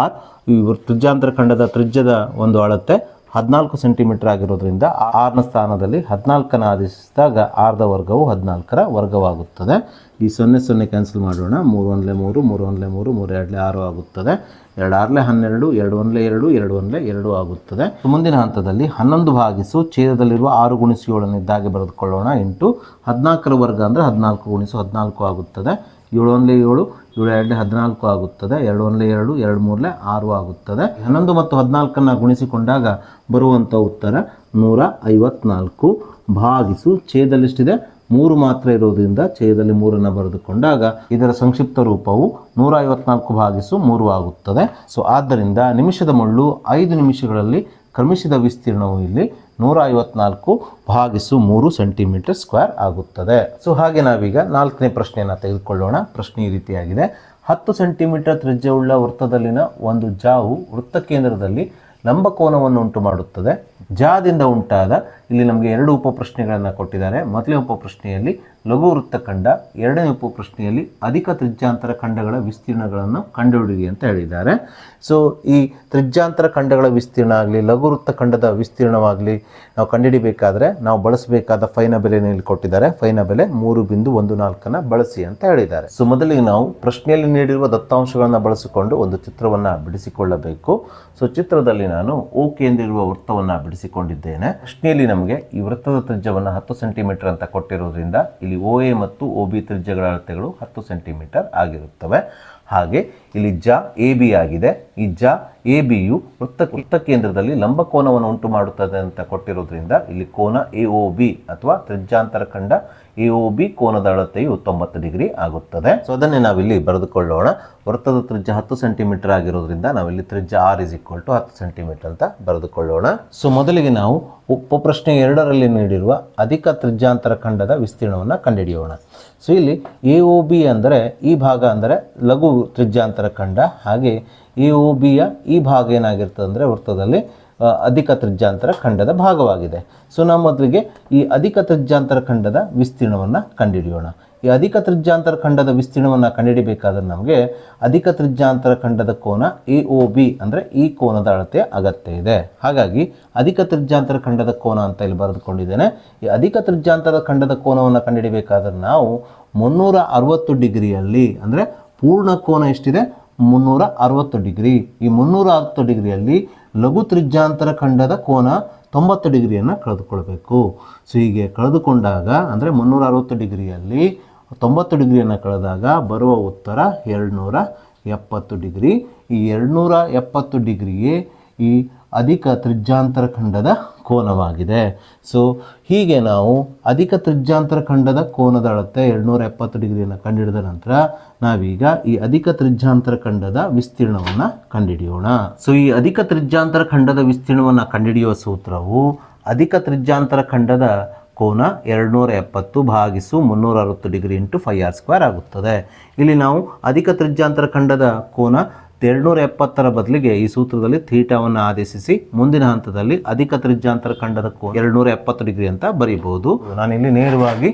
[SPEAKER 1] ಆರ್ ಈ ತ್ರಿಜ್ಯಾಂತರ ಖಂಡದ ತ್ರಿಜ್ಯದ ಒಂದು ಅಳತೆ ಹದಿನಾಲ್ಕು ಸೆಂಟಿಮೀಟರ್ ಆಗಿರೋದ್ರಿಂದ ಆರ್ನ ಸ್ಥಾನದಲ್ಲಿ ಹದಿನಾಲ್ಕನ ಆದೇಶಿಸಿದಾಗ ಆರ್ದ ವರ್ಗವು ಹದಿನಾಲ್ಕರ ವರ್ಗವಾಗುತ್ತದೆ. ಈ ಸೊನ್ನೆ ಸೊನ್ನೆ ಕ್ಯಾನ್ಸಲ್ ಮಾಡೋಣ. ಮೂರು ಒಂದಲೆ ಮೂರು ಮೂರು ಒಂದಲೆ ಮೂರು ಮೂರು ಎರಡಲೆ ಆರು ಆಗುತ್ತದೆ. ಎರಡು ಆರ್ಲೆ ಹನ್ನೆರಡು, ಎರಡು ಒಂದಲೆ ಎರಡು ಎರಡು ಒಂದಲೆ ಎರಡು ಆಗುತ್ತದೆ. ಮುಂದಿನ ಹಂತದಲ್ಲಿ ಹನ್ನೊಂದು ಭಾಗಿಸು ಛೇದದಲ್ಲಿರುವ ಆರು ಗುಣಿಸು ಏಳನ್ನು ಇದ್ದಾಗೆ ಬರೆದುಕೊಳ್ಳೋಣ. ಇಂಟು ಹದಿನಾಲ್ಕರ ವರ್ಗ ಅಂದರೆ ಹದಿನಾಲ್ಕು ಗುಣಿಸು ಹದಿನಾಲ್ಕು ಆಗುತ್ತದೆ. ಏಳು ಒಂದಲೆ ಏಳು ಏಳು ಎರಡನೇ ಹದಿನಾಲ್ಕು ಆಗುತ್ತದೆ. ಎರಡು ಒಂದಲೆ ಎರಡು ಎರಡು ಮೂರಲೆ ಆರು ಆಗುತ್ತದೆ. ಹನ್ನೊಂದು ಮತ್ತು ಹದಿನಾಲ್ಕನ್ನು ಗುಣಿಸಿಕೊಂಡಾಗ ಬರುವಂಥ ಉತ್ತರ ನೂರ ಐವತ್ನಾಲ್ಕು ಭಾಗಿಸು. ಛೇದಲ್ಲಿಷ್ಟಿದೆ ಮೂರು ಮಾತ್ರ ಇರುವುದರಿಂದ ಛೇದಲ್ಲಿ ಮೂರನ್ನು ಬರೆದುಕೊಂಡಾಗ ಇದರ ಸಂಕ್ಷಿಪ್ತ ರೂಪವು ನೂರ ಐವತ್ನಾಲ್ಕು ಭಾಗಿಸು ಮೂರು ಆಗುತ್ತದೆ. ಸೊ ಆದ್ದರಿಂದ ನಿಮಿಷದ ಮುಳ್ಳು ಐದು ನಿಮಿಷಗಳಲ್ಲಿ ಕ್ರಮಿಸಿದ ವಿಸ್ತೀರ್ಣವು ಇಲ್ಲಿ ನೂರ ಐವತ್ನಾಲ್ಕು ಭಾಗಿಸು ಮೂರು ಸೆಂಟಿಮೀಟರ್ ಸ್ಕ್ವೇರ್ ಆಗುತ್ತದೆ. ಸೊ ಹಾಗೆ ನಾವೀಗ ನಾಲ್ಕನೇ ಪ್ರಶ್ನೆಯನ್ನು ತೆಗೆದುಕೊಳ್ಳೋಣ. ಪ್ರಶ್ನೆ ಈ ರೀತಿಯಾಗಿದೆ. ಹತ್ತು ಸೆಂಟಿಮೀಟರ್ ತ್ರಿಜ್ಯವುಳ್ಳ ವೃತ್ತದಲ್ಲಿನ ಒಂದು ಜಾವು ವೃತ್ತ ಕೇಂದ್ರದಲ್ಲಿ ಲಂಬಕೋನವನ್ನು ಉಂಟು ಮಾಡುತ್ತದೆ. ಜಾದಿಂದ ಉಂಟಾದ ಇಲ್ಲಿ ನಮಗೆ ಎರಡು ಉಪ ಪ್ರಶ್ನೆಗಳನ್ನು ಕೊಟ್ಟಿದ್ದಾರೆ. ಮೊದಲನೇ ಉಪ ಪ್ರಶ್ನೆಯಲ್ಲಿ ಲಘು ವೃತ್ತಖಂಡ ಎರಡನೇ ಉಪ ಪ್ರಶ್ನೆಯಲ್ಲಿ ಅಧಿಕ ತ್ರಿಜ್ಯಾಂತರ ಖಂಡಗಳ ವಿಸ್ತೀರ್ಣಗಳನ್ನು ಕಂಡುಹಿಡಿಯಿರಿ ಅಂತ ಹೇಳಿದ್ದಾರೆ. ಸೊ ಈ ತ್ರಿಜ್ಯಾಂತರ ಖಂಡಗಳ ವಿಸ್ತೀರ್ಣ ಆಗಲಿ ಲಘು ವೃತ್ತ ಖಂಡದ ವಿಸ್ತೀರ್ಣವಾಗಲಿ ನಾವು ಕಂಡುಹಿಡಿಬೇಕಾದ್ರೆ ನಾವು ಬಳಸಬೇಕಾದ ಫೈನ ಬೆಲೆಯಲ್ಲಿ ಕೊಟ್ಟಿದ್ದಾರೆ. ಫೈನ ಬೆಲೆ ಮೂರು ಬಿಂದು ಒಂದು ನಾಲ್ಕನ್ನ ಬಳಸಿ ಅಂತ ಹೇಳಿದ್ದಾರೆ. ಸೊ ಮೊದಲಿಗೆ ನಾವು ಪ್ರಶ್ನೆಯಲ್ಲಿ ನೀಡಿರುವ ದತ್ತಾಂಶಗಳನ್ನು ಬಳಸಿಕೊಂಡು ಒಂದು ಚಿತ್ರವನ್ನು ಬಿಡಿಸಿಕೊಳ್ಳಬೇಕು. ಸೊ ಚಿತ್ರದಲ್ಲಿ ನಾನು ಓ ಎಂದಿರುವ ವೃತ್ತವನ್ನು ಬಿಡಿಸಿಕೊಂಡಿದ್ದೇನೆ. ಪ್ರಶ್ನೆಯಲ್ಲಿ ನಮಗೆ ಈ ವೃತ್ತದ ತ್ರಿಜ್ಯವನ್ನು ಹತ್ತು ಸೆಂಟಿಮೀಟರ್ ಅಂತ ಕೊಟ್ಟಿರೋದ್ರಿಂದ ಇಲ್ಲಿ ಓ ಎ ಮತ್ತು ಒ ಬಿ ತ್ರಿಜ್ಯಗಳ ಅಳತೆಗಳು ಹತ್ತು ಸೆಂಟಿಮೀಟರ್ ಆಗಿರುತ್ತವೆ. ಹಾಗೆ ಇಲ್ಲಿ ಜ, ಎ ಬಿ ಆಗಿದೆ. ಈ ಜ, ಎ ಬಿಯು ವೃತ್ತ ವೃತ್ತ ಕೇಂದ್ರದಲ್ಲಿ ಲಂಬ ಕೋನವನ್ನು ಉಂಟು ಮಾಡುತ್ತದೆ ಅಂತ ಕೊಟ್ಟಿರೋದ್ರಿಂದ ಇಲ್ಲಿ ಕೋನ ಎ ಒ ಬಿ ಅಥವಾ ತ್ರಿಜ್ಯಾಂತರ ಖಂಡ ಎ ಒ ಬಿ ಕೋನದ ಅಳತೆಯು ತೊಂಬತ್ತು ಡಿಗ್ರಿ ಆಗುತ್ತದೆ. ಸೊ ಅದನ್ನೇ ನಾವಿಲ್ಲಿ ಬರೆದುಕೊಳ್ಳೋಣ. ವೃತ್ತದ ತ್ರಿಜ್ಯ ಹತ್ತು ಸೆಂಟಿಮೀಟರ್ ಆಗಿರೋದ್ರಿಂದ ನಾವಿಲ್ಲಿ ತ್ರಿಜ್ಯ ಆರ್ ಇಸ್ ಈಕ್ವಲ್ ಟು ಹತ್ತು ಸೆಂಟಿಮೀಟರ್ ಅಂತ ಬರೆದುಕೊಳ್ಳೋಣ. ಸೊ ಮೊದಲಿಗೆ ನಾವು ಉಪಪ್ರಶ್ನೆ ಎರಡರಲ್ಲಿ ನೀಡಿರುವ ಅಧಿಕ ತ್ರಿಜ್ಯಾಂತರ ಖಂಡದ ವಿಸ್ತೀರ್ಣವನ್ನು ಕಂಡುಹಿಡಿಯೋಣ. ಸೊ ಇಲ್ಲಿ ಎ ಒ ಬಿ ಅಂದರೆ ಈ ಭಾಗ ಅಂದರೆ ಲಘು ತ್ರಿಜ್ಯಾಂತರ ಖಂಡ ಹಾಗೆ ಎ ಒ ಬಿಯ ಈ ಭಾಗ ಏನಾಗಿರ್ತದೆ ಅಂದರೆ ವೃತ್ತದಲ್ಲಿ ಅಧಿಕ ತ್ರಿಜ್ಯಾಂತರ ಖಂಡದ ಭಾಗವಾಗಿದೆ. ಸೊ ನಾವು ಮೊದಲಿಗೆ ಈ ಅಧಿಕ ತ್ರಿಜ್ಯಾಂತರ ಖಂಡದ ವಿಸ್ತೀರ್ಣವನ್ನು ಕಂಡುಹಿಡಿಯೋಣ ಈ ಅಧಿಕ ತ್ರಿಜ್ಯಾಂತರ ಖಂಡದ ವಿಸ್ತೀರ್ಣವನ್ನು ಕಂಡುಹಿಡಿಬೇಕಾದ್ರೆ ನಮಗೆ ಅಧಿಕ ತ್ರಿಜ್ಯಾಂತರ ಖಂಡದ ಕೋನ ಎ ಒ ಬಿ ಅಂದರೆ ಈ ಕೋನದ ಅಳತೆಯ ಅಗತ್ಯ ಇದೆ. ಹಾಗಾಗಿ ಅಧಿಕ ತ್ರಿಜ್ಯಾಂತರ ಖಂಡದ ಕೋನ ಅಂತ ಇಲ್ಲಿ ಬರೆದುಕೊಂಡಿದ್ದೇನೆ. ಈ ಅಧಿಕ ತ್ರಿಜ್ಯಾಂತರ ಖಂಡದ ಕೋನವನ್ನು ಕಂಡುಹಿಡಿಬೇಕಾದ್ರೆ ನಾವು ಮುನ್ನೂರ ಅರವತ್ತು ಡಿಗ್ರಿಯಲ್ಲಿ ಅಂದರೆ ಪೂರ್ಣ ಕೋನ ಎಷ್ಟಿದೆ? ಮುನ್ನೂರ ಅರವತ್ತು ಡಿಗ್ರಿ. ಈ ಮುನ್ನೂರ ಅರವತ್ತು ಡಿಗ್ರಿಯಲ್ಲಿ ಲಘು ತ್ರಿಜ್ಯಾಂತರ ಖಂಡದ ಕೋನ ತೊಂಬತ್ತು ಡಿಗ್ರಿಯನ್ನು ಕಳೆದುಕೊಳ್ಬೇಕು. ಸೊ ಹೀಗೆ ಕಳೆದುಕೊಂಡಾಗ, ಅಂದರೆ ಮುನ್ನೂರ ಅರವತ್ತು ಡಿಗ್ರಿಯಲ್ಲಿ ತೊಂಬತ್ತು ಡಿಗ್ರಿಯನ್ನು ಕಳೆದಾಗ ಬರುವ ಉತ್ತರ ಎರಡುನೂರ ಎಪ್ಪತ್ತು ಡಿಗ್ರಿ. ಈ ಎರಡುನೂರ ಎಪ್ಪತ್ತು ಡಿಗ್ರಿಗೆ ಈ ಅಧಿಕ ತ್ರಿಜ್ಯಾಂತರ ಖಂಡದ ಕೋನವಾಗಿದೆ. ಸೊ ಹೀಗೆ ನಾವು ಅಧಿಕ ತ್ರಿಜ್ಯಾಂತರ ಖಂಡದ ಕೋನದ ಅಳತೆ ಎರಡುನೂರ ಎಪ್ಪತ್ತು ಡಿಗ್ರಿಯನ್ನು ಕಂಡುಹಿಡಿದ ನಂತರ ನಾವೀಗ ಈ ಅಧಿಕ ತ್ರಿಜ್ಯಾಂತರ ಖಂಡದ ವಿಸ್ತೀರ್ಣವನ್ನು ಕಂಡುಹಿಡಿಯೋಣ ಸೊ ಈ ಅಧಿಕ ತ್ರಿಜ್ಯಾಂತರ ಖಂಡದ ವಿಸ್ತೀರ್ಣವನ್ನು ಕಂಡುಹಿಡಿಯುವ ಸೂತ್ರವು ಅಧಿಕ ತ್ರಿಜ್ಯಾಂತರ ಖಂಡದ ಕೋನ ಎರಡುನೂರ ಎಪ್ಪತ್ತು ಭಾಗಿಸು ಮುನ್ನೂರ ಅರವತ್ತು degree into pi r square ಆಗುತ್ತದೆ. ಇಲ್ಲಿ ನಾವು ಅಧಿಕ ತ್ರಿಜ್ಯಾಂತರ ಖಂಡದ ಕೋನ ಎರಡುನೂರ ಎಪ್ಪತ್ತರ ಬದಲಿಗೆ ಈ ಸೂತ್ರದಲ್ಲಿ ಥೀಟಾವನ್ನು ಆದೇಶಿಸಿ ಮುಂದಿನ ಹಂತದಲ್ಲಿ ಅಧಿಕ ತ್ರಿಜ್ಯಾಂತರ ಖಂಡದ ಕೋನ ಎರಡುನೂರ ಎಪ್ಪತ್ತು ಡಿಗ್ರಿ ಅಂತ ಬರೀಬಹುದು. ನಾನಿಲ್ಲಿ ನೇರವಾಗಿ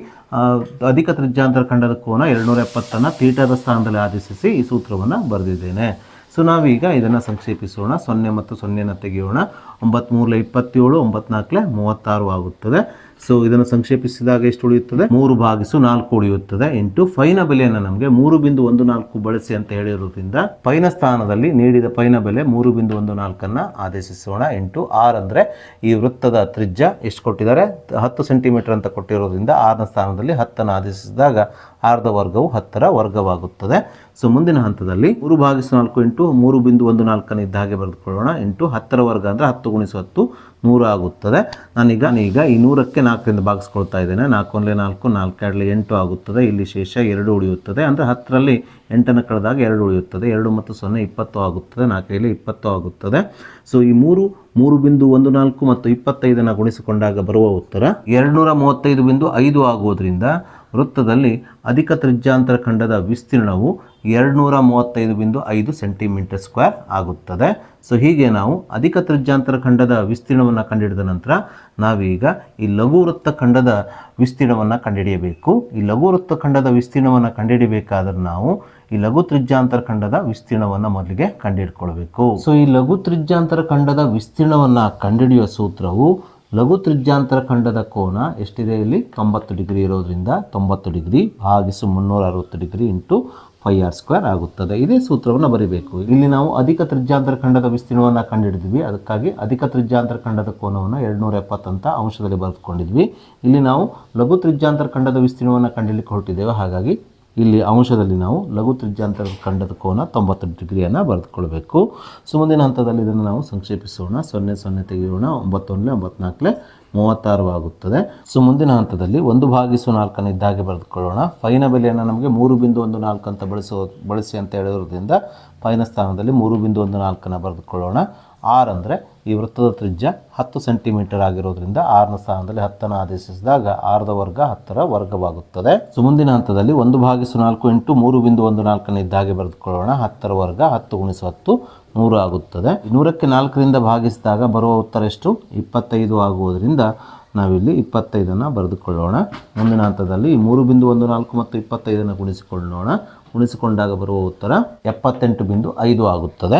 [SPEAKER 1] ಅಧಿಕ ತ್ರಿಜ್ಯಾಂತರ ಖಂಡದ ಕೋನ ಎರಡುನೂರ ಎಪ್ಪತ್ತನ್ನು ಥೀಟಾದ ಸ್ಥಾನದಲ್ಲಿ ಆದೇಶಿಸಿ ಈ ಸೂತ್ರವನ್ನು ಬರೆದಿದ್ದೇನೆ. ಸೊ, ನಾವೀಗ ಇದನ್ನು ಸಂಕ್ಷೇಪಿಸೋಣ. ಸೊನ್ನೆ ಮತ್ತು ಸೊನ್ನೆನ ತೆಗೆಯೋಣ. ಒಂಬತ್ಮೂರಲೆ ಇಪ್ಪತ್ತೇಳು ಒಂಬತ್ನಾಲ್ಕಲೆ ಮೂವತ್ತಾರು ಆಗುತ್ತದೆ. ಸೊ ಇದನ್ನು ಸಂಕ್ಷೇಪಿಸಿದಾಗ ಎಷ್ಟು ಉಳಿಯುತ್ತದೆ? ಮೂರು ಭಾಗಿಸು ನಾಲ್ಕು ಉಳಿಯುತ್ತದೆ. ಇಂಟು ಫೈನ ಬೆಲೆಯನ್ನು ನಮಗೆ ಮೂರು ಬಿಂದು ಒಂದು ನಾಲ್ಕು ಬಳಸಿ ಅಂತ ಹೇಳಿರೋದ್ರಿಂದ ಫೈನ ಸ್ಥಾನದಲ್ಲಿ ನೀಡಿದ ಫೈನ ಬೆಲೆ ಮೂರು ಬಿಂದು ಒಂದು ನಾಲ್ಕನ್ನು ಆದೇಶಿಸೋಣ. ಇಂಟು ಆರ್ ಅಂದರೆ ಈ ವೃತ್ತದ ತ್ರಿಜ್ಯ ಎಷ್ಟು ಕೊಟ್ಟಿದ್ದಾರೆ? ಹತ್ತು ಸೆಂಟಿಮೀಟರ್ ಅಂತ ಕೊಟ್ಟಿರೋದ್ರಿಂದ ಆರ್ನ ಸ್ಥಾನದಲ್ಲಿ ಹತ್ತನ್ನು ಆದೇಶಿಸಿದಾಗ ಆರ್ದ ವರ್ಗವು ಹತ್ತರ ವರ್ಗವಾಗುತ್ತದೆ. ಸೊ ಮುಂದಿನ ಹಂತದಲ್ಲಿ ಮೂರು ಭಾಗಿಸು ನಾಲ್ಕು ಇಂಟು ಮೂರು ಬಿಂದು ಒಂದು ನಾಲ್ಕನ್ನು ಇದ್ದ ಹಾಗೆ ಬರೆದುಕೊಳ್ಳೋಣ. ಇಂಟು ಹತ್ತರ ವರ್ಗ ಅಂದರೆ ಹತ್ತು ಗುಣಿಸು ಹತ್ತು ನೂರು ಆಗುತ್ತದೆ. ನಾನೀಗ ಈಗ ಈ ನೂರಕ್ಕೆ ನಾಲ್ಕರಿಂದ ಭಾಗಿಸ್ಕೊಳ್ತಾ ಇದ್ದೇನೆ. ನಾಲ್ಕು ಅಲ್ಲೇ ನಾಲ್ಕು ನಾಲ್ಕು ಎರಡಲ್ಲಿ ಎಂಟು ಆಗುತ್ತದೆ. ಇಲ್ಲಿ ಶೇಷ ಎರಡು ಉಳಿಯುತ್ತದೆ. ಅಂದರೆ ಹತ್ತರಲ್ಲಿ ಎಂಟನ್ನು ಕಳೆದಾಗ ಎರಡು ಉಳಿಯುತ್ತದೆ. ಎರಡು ಮತ್ತು ಸೊನ್ನೆ ಇಪ್ಪತ್ತು ಆಗುತ್ತದೆ. ನಾಲ್ಕೈಲಿ ಇಪ್ಪತ್ತು ಆಗುತ್ತದೆ. ಸೊ ಈ ಮೂರು ಮೂರು ಬಿಂದು ಒಂದು ನಾಲ್ಕು ಮತ್ತು ಇಪ್ಪತ್ತೈದನ್ನು ಗುಣಿಸಿಕೊಂಡಾಗ ಬರುವ ಉತ್ತರ, ಎರಡುನೂರ ಮೂವತ್ತೈದು ಬಿಂದು ಐದು ಆಗುವುದರಿಂದ ವೃತ್ತದಲ್ಲಿ ಅಧಿಕ ತ್ರಿಜ್ಯಾಂತರ ಖಂಡದ ವಿಸ್ತೀರ್ಣವು ಎರಡುನೂರ ಮೂವತ್ತೈದು ಬಿಂದು ಐದು ಸೆಂಟಿಮೀಟರ್ ಸ್ಕ್ವೇರ್ ಆಗುತ್ತದೆ. ಸೊ ಹೀಗೆ ನಾವು ಅಧಿಕ ತ್ರಿಜ್ಯಾಂತರ ಖಂಡದ ವಿಸ್ತೀರ್ಣವನ್ನು ಕಂಡುಹಿಡಿದ ನಂತರ ನಾವೀಗ ಈ ಲಘು ವೃತ್ತ ಖಂಡದ ವಿಸ್ತೀರ್ಣವನ್ನು ಕಂಡುಹಿಡಿಯಬೇಕು ಈ ಲಘು ವೃತ್ತ ಖಂಡದ ವಿಸ್ತೀರ್ಣವನ್ನು ಕಂಡುಹಿಡಿಬೇಕಾದ್ರೆ ನಾವು ಈ ಲಘು ತ್ರಿಜ್ಯಾಂತರ ಖಂಡದ ವಿಸ್ತೀರ್ಣವನ್ನು ಮೊದಲಿಗೆ ಕಂಡುಹಿಡ್ಕೊಳ್ಬೇಕು ಸೊ ಈ ಲಘು ತ್ರಿಜ್ಯಾಂತರ ಖಂಡದ ವಿಸ್ತೀರ್ಣವನ್ನು ಕಂಡುಹಿಡಿಯುವ ಸೂತ್ರವು ಲಘು ತ್ರಿಜ್ಯಾಂತರ ಖಂಡದ ಕೋನ ಎಷ್ಟಿದೆ ಇಲ್ಲಿ? ತೊಂಬತ್ತು ಡಿಗ್ರಿ ಇರೋದ್ರಿಂದ ತೊಂಬತ್ತು ಡಿಗ್ರಿ ಭಾಗಿಸು ಮುನ್ನೂರ ಅರವತ್ತು degree into pi r square ಆಗುತ್ತದೆ. ಇದೇ ಸೂತ್ರವನ್ನು ಬರೀಬೇಕು. ಇಲ್ಲಿ ನಾವು ಅಧಿಕ ತ್ರಿಜ್ಯಾಂತರ ಖಂಡದ ವಿಸ್ತೀರ್ಣವನ್ನು ಕಂಡುಹಿಡಿದ್ವಿ ಅದಕ್ಕಾಗಿ ಅಧಿಕ ತ್ರಿಜ್ಯಾಂತರ ಖಂಡದ ಕೋನವನ್ನು ಎರಡುನೂರ ಎಪ್ಪತ್ತಂತ ಅಂಶದಲ್ಲಿ ಬರೆದುಕೊಂಡಿದ್ವಿ. ಇಲ್ಲಿ ನಾವು ಲಘು ತ್ರಿಜ್ಯಾಂತರ ಖಂಡದ ವಿಸ್ತೀರ್ಣವನ್ನು ಕಂಡುಹಿಡಿಲಿಕ್ಕೆ ಹೊರಟಿದ್ದೇವೆ. ಹಾಗಾಗಿ ಇಲ್ಲಿ ಅಂಶದಲ್ಲಿ ನಾವು ಲಘು ತ್ರಿಜ್ಯಾಂತರ ಖಂಡದ ಕೋನ ತೊಂಬತ್ತು ಡಿಗ್ರಿಯನ್ನು ಬರೆದುಕೊಳ್ಬೇಕು. ಸೊ, ಮುಂದಿನ ಹಂತದಲ್ಲಿ ಇದನ್ನು ನಾವು ಸಂಕ್ಷೇಪಿಸೋಣ. ಸೊನ್ನೆ ಸೊನ್ನೆ ತೆಗೆಯೋಣ. ಒಂಬತ್ತೊಂದಲೇ ಒಂಬತ್ನಾಲ್ಕಲೆ ಮೂವತ್ತಾರು ಆಗುತ್ತದೆ. ಸೊ, ಮುಂದಿನ ಹಂತದಲ್ಲಿ ಒಂದು ಭಾಗಿಸು ನಾಲ್ಕನ್ನು ಇದ್ದಾಗೆ ಬರೆದುಕೊಳ್ಳೋಣ. ಫೈನ ಬೆಲೆಯನ್ನು ನಮಗೆ ಮೂರು ಬಿಂದು ಒಂದು ನಾಲ್ಕು ಅಂತ ಬಳಸೋ, ಬಳಸಿ ಅಂತ ಹೇಳಿರೋದ್ರಿಂದ ಫೈನ ಸ್ಥಾನದಲ್ಲಿ ಮೂರು ಬಿಂದು ಒಂದು ನಾಲ್ಕನ್ನು ಬರೆದುಕೊಳ್ಳೋಣ. ಆರ್ ಅಂದರೆ ಈ ವೃತ್ತದ ತ್ರಿಜ್ಯ ಹತ್ತು ಸೆಂಟಿಮೀಟರ್ ಆಗಿರೋದ್ರಿಂದ ಆರ್ನ ಸ್ಥಾನದಲ್ಲಿ ಹತ್ತನ್ನು ಆದೇಶಿಸಿದಾಗ ಆರ್ದ ವರ್ಗ ಹತ್ತರ ವರ್ಗವಾಗುತ್ತದೆ. ಸೊ ಮುಂದಿನ ಹಂತದಲ್ಲಿ ಒಂದು ಭಾಗಿಸು ನಾಲ್ಕು ಇಂಟು ಮೂರು ಬಿಂದು ಒಂದು ನಾಲ್ಕನ್ನು ಇದ್ದಾಗೆ ಬರೆದುಕೊಳ್ಳೋಣ. ಹತ್ತರ ವರ್ಗ ಹತ್ತು ಗುಣಿಸು ಹತ್ತು ನೂರು ಆಗುತ್ತದೆ. ನೂರಕ್ಕೆ ನಾಲ್ಕರಿಂದ ಭಾಗಿಸಿದಾಗ ಬರುವ ಉತ್ತರ ಎಷ್ಟು? ಇಪ್ಪತ್ತೈದು ಆಗುವುದರಿಂದ ನಾವಿಲ್ಲಿ ಇಪ್ಪತ್ತೈದನ್ನು ಬರೆದುಕೊಳ್ಳೋಣ. ಮುಂದಿನ ಹಂತದಲ್ಲಿ ಮೂರು ಬಿಂದು ಒಂದು ನಾಲ್ಕು ಮತ್ತು ಇಪ್ಪತ್ತೈದನ್ನು ಗುಣಿಸಿಕೊಳ್ಳೋಣ. ಗುಣಿಸಿಕೊಂಡಾಗ ಬರುವ ಉತ್ತರ ಎಪ್ಪತ್ತೆಂಟು ಬಿಂದು ಐದು ಆಗುತ್ತದೆ.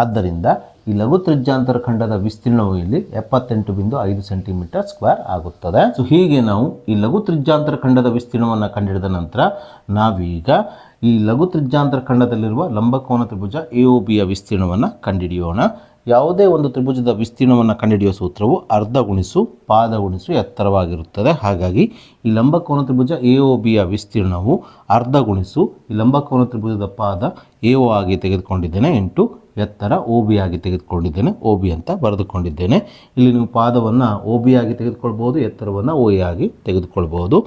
[SPEAKER 1] ಆದ್ದರಿಂದ ಈ ಲಘು ತ್ರಿಜ್ಯಾಂತರ ಖಂಡದ ವಿಸ್ತೀರ್ಣವು ಇಲ್ಲಿ ಎಪ್ಪತ್ತೆಂಟು ಬಿಂದು ಐದು ಸೆಂಟಿಮೀಟರ್ ಸ್ಕ್ವೇರ್ ಆಗುತ್ತದೆ. ಸೊ ಹೀಗೆ ನಾವು ಈ ಲಘು ತ್ರಿಜ್ಯಾಂತರ ಖಂಡದ ವಿಸ್ತೀರ್ಣವನ್ನು ಕಂಡಿಡಿದ ನಂತರ ನಾವೀಗ ಈ ಲಘು ತ್ರಿಜ್ಯಾಂತರ ಖಂಡದಲ್ಲಿರುವ ಲಂಬಕೋನ ತ್ರಿಭುಜ ಎ ಒ ಬಿಯ ವಿಸ್ತೀರ್ಣವನ್ನು ಕಂಡಿಡಿಯೋಣ. ಯಾವುದೇ ಒಂದು ತ್ರಿಭುಜದ ವಿಸ್ತೀರ್ಣವನ್ನು ಕಂಡುಹಿಡಿಯುವ ಸೂತ್ರವು ಅರ್ಧ ಗುಣಿಸು ಪಾದ ಗುಣಿಸು ಎತ್ತರವಾಗಿರುತ್ತದೆ. ಹಾಗಾಗಿ ಈ ಲಂಬಕೋನ ತ್ರಿಭುಜ ಎ ಒ ಬಿಯ ವಿಸ್ತೀರ್ಣವು ಅರ್ಧ ಗುಣಿಸು ಈ ಲಂಬಕೋನ ತ್ರಿಭುಜದ ಪಾದ ಎ ಒ ಆಗಿ ತೆಗೆದುಕೊಂಡಿದ್ದೇನೆ ಇಂಟು ಎತ್ತರ ಒ ಬಿ ಆಗಿ ತೆಗೆದುಕೊಂಡಿದ್ದೇನೆ ಓ ಬಿ ಅಂತ ಬರೆದುಕೊಂಡಿದ್ದೇನೆ. ಇಲ್ಲಿ ನೀವು ಪಾದವನ್ನು ಒ ಬಿ ಆಗಿ ತೆಗೆದುಕೊಳ್ಬೋದು ಎತ್ತರವನ್ನು ಓ ಎ ಆಗಿ ತೆಗೆದುಕೊಳ್ಬೋದು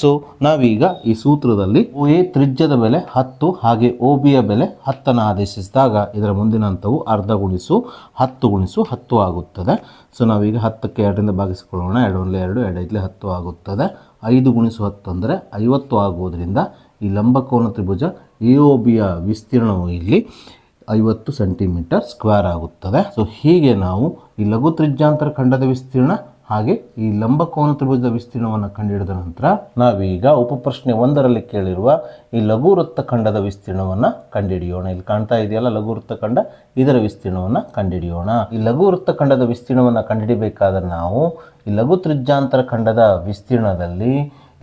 [SPEAKER 1] ಸೊ ನಾವೀಗ ಈ ಸೂತ್ರದಲ್ಲಿ ಓ ಎ ತ್ರಿಜ್ಯದ ಬೆಲೆ ಹತ್ತು, ಹಾಗೆ ಒ ಬಿಯ ಬೆಲೆ ಹತ್ತನ್ನು ಆದೇಶಿಸಿದಾಗ ಇದರ ಮುಂದಿನ ಹಂತವು ಅರ್ಧ ಗುಣಿಸು ಹತ್ತು ಗುಣಿಸು ಹತ್ತು ಆಗುತ್ತದೆ. ಸೊ ನಾವೀಗ ಹತ್ತಕ್ಕೆ ಎರಡರಿಂದ ಭಾಗಿಸಿಕೊಳ್ಳೋಣ. ಎರಡು ಎರಡು ಎರಡು ಐದಲೇ ಹತ್ತು ಆಗುತ್ತದೆ. ಐದು ಗುಣಿಸು ಹತ್ತು ಅಂದರೆ ಐವತ್ತು ಆಗುವುದರಿಂದ ಈ ಲಂಬಕೋನ ತ್ರಿಭುಜ ಎ ಒ ಬಿಯ ವಿಸ್ತೀರ್ಣವು ಇಲ್ಲಿ ಐವತ್ತು ಸೆಂಟಿಮೀಟರ್ ಸ್ಕ್ವೇರ್ ಆಗುತ್ತದೆ. ಸೊ ಹೀಗೆ ನಾವು ಈ ಲಘು ತ್ರಿಜ್ಯಾಂತರ ಖಂಡದ ವಿಸ್ತೀರ್ಣ ಹಾಗೆ ಈ ಲಂಬಕೋನ ತ್ರಿಭುಜದ ವಿಸ್ತೀರ್ಣವನ್ನು ಕಂಡುಹಿಡಿದ ನಂತರ ನಾವೀಗ ಉಪಪ್ರಶ್ನೆ ಒಂದರಲ್ಲಿ ಕೇಳಿರುವ ಈ ಲಘು ವೃತ್ತಖಂಡದ ವಿಸ್ತೀರ್ಣವನ್ನು ಕಂಡುಹಿಡಿಯೋಣ. ಇಲ್ಲಿ ಕಾಣ್ತಾ ಇದೆಯಲ್ಲ ಲಘು ವೃತ್ತಖಂಡ ಇದರ ವಿಸ್ತೀರ್ಣವನ್ನು ಕಂಡುಹಿಡಿಯೋಣ. ಈ ಲಘು ವೃತ್ತಖಂಡದ ವಿಸ್ತೀರ್ಣವನ್ನು ಕಂಡುಹಿಡಿಬೇಕಾದ್ರೆ ನಾವು ಈ ಲಘು ತ್ರಿಜ್ಯಾಂತರ ಖಂಡದ ವಿಸ್ತೀರ್ಣದಲ್ಲಿ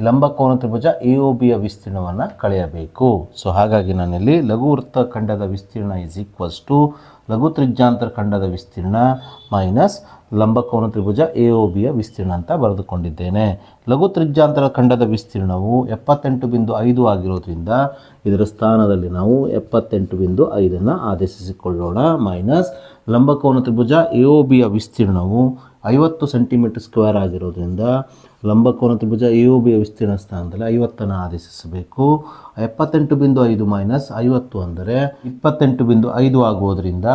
[SPEAKER 1] ಲಂಬಕೋನ ತ್ರಿಭುಜ ಎ ಒ ಬಿಯ ವಿಸ್ತೀರ್ಣವನ್ನು ಕಳೆಯಬೇಕು. ಸೊ ಹಾಗಾಗಿ ನಾನಿಲ್ಲಿ ಲಘು ವೃತ್ತ ಖಂಡದ ವಿಸ್ತೀರ್ಣ ಇಸ್ ಈಕ್ವಲ್ಸ್ ಟು ಲಘು ತ್ರಿಜ್ಯಾಂತರ ಖಂಡದ ವಿಸ್ತೀರ್ಣ ಮೈನಸ್ ಲಂಬಕೋನ ತ್ರಿಭುಜ ಎ ಓ ಬಿಯ ವಿಸ್ತೀರ್ಣ ಅಂತ ಬರೆದುಕೊಂಡಿದ್ದೇನೆ. ಲಘು ತ್ರಿಜ್ಯಾಂತರ ಖಂಡದ ವಿಸ್ತೀರ್ಣವು ಎಪ್ಪತ್ತೆಂಟು ಬಿಂದು ಐದು ಆಗಿರೋದ್ರಿಂದ ಇದರ ಸ್ಥಾನದಲ್ಲಿ ನಾವು ಎಪ್ಪತ್ತೆಂಟು ಬಿಂದು ಐದನ್ನು ಆದೇಶಿಸಿಕೊಳ್ಳೋಣ. ಮೈನಸ್ ಲಂಬಕೋನ ತ್ರಿಭುಜ ಎ ಓ ಬಿಯ ವಿಸ್ತೀರ್ಣವು ಐವತ್ತು ಸೆಂಟಿಮೀಟರ್ ಸ್ಕ್ವೇರ್ ಆಗಿರೋದ್ರಿಂದ ಲಂಬಕೋನ ತ್ರಿಭುಜ ಎ ಓ ಬಿಯ ವಿಸ್ತೀರ್ಣ ಸ್ಥಾನದಲ್ಲಿ ಐವತ್ತನ್ನು ಆದೇಶಿಸಬೇಕು. ಎಪ್ಪತ್ತೆಂಟು ಬಿಂದು ಐದು ಮೈನಸ್ ಐವತ್ತು ಅಂದರೆ ಇಪ್ಪತ್ತೆಂಟು ಬಿಂದು ಐದು ಆಗುವುದರಿಂದ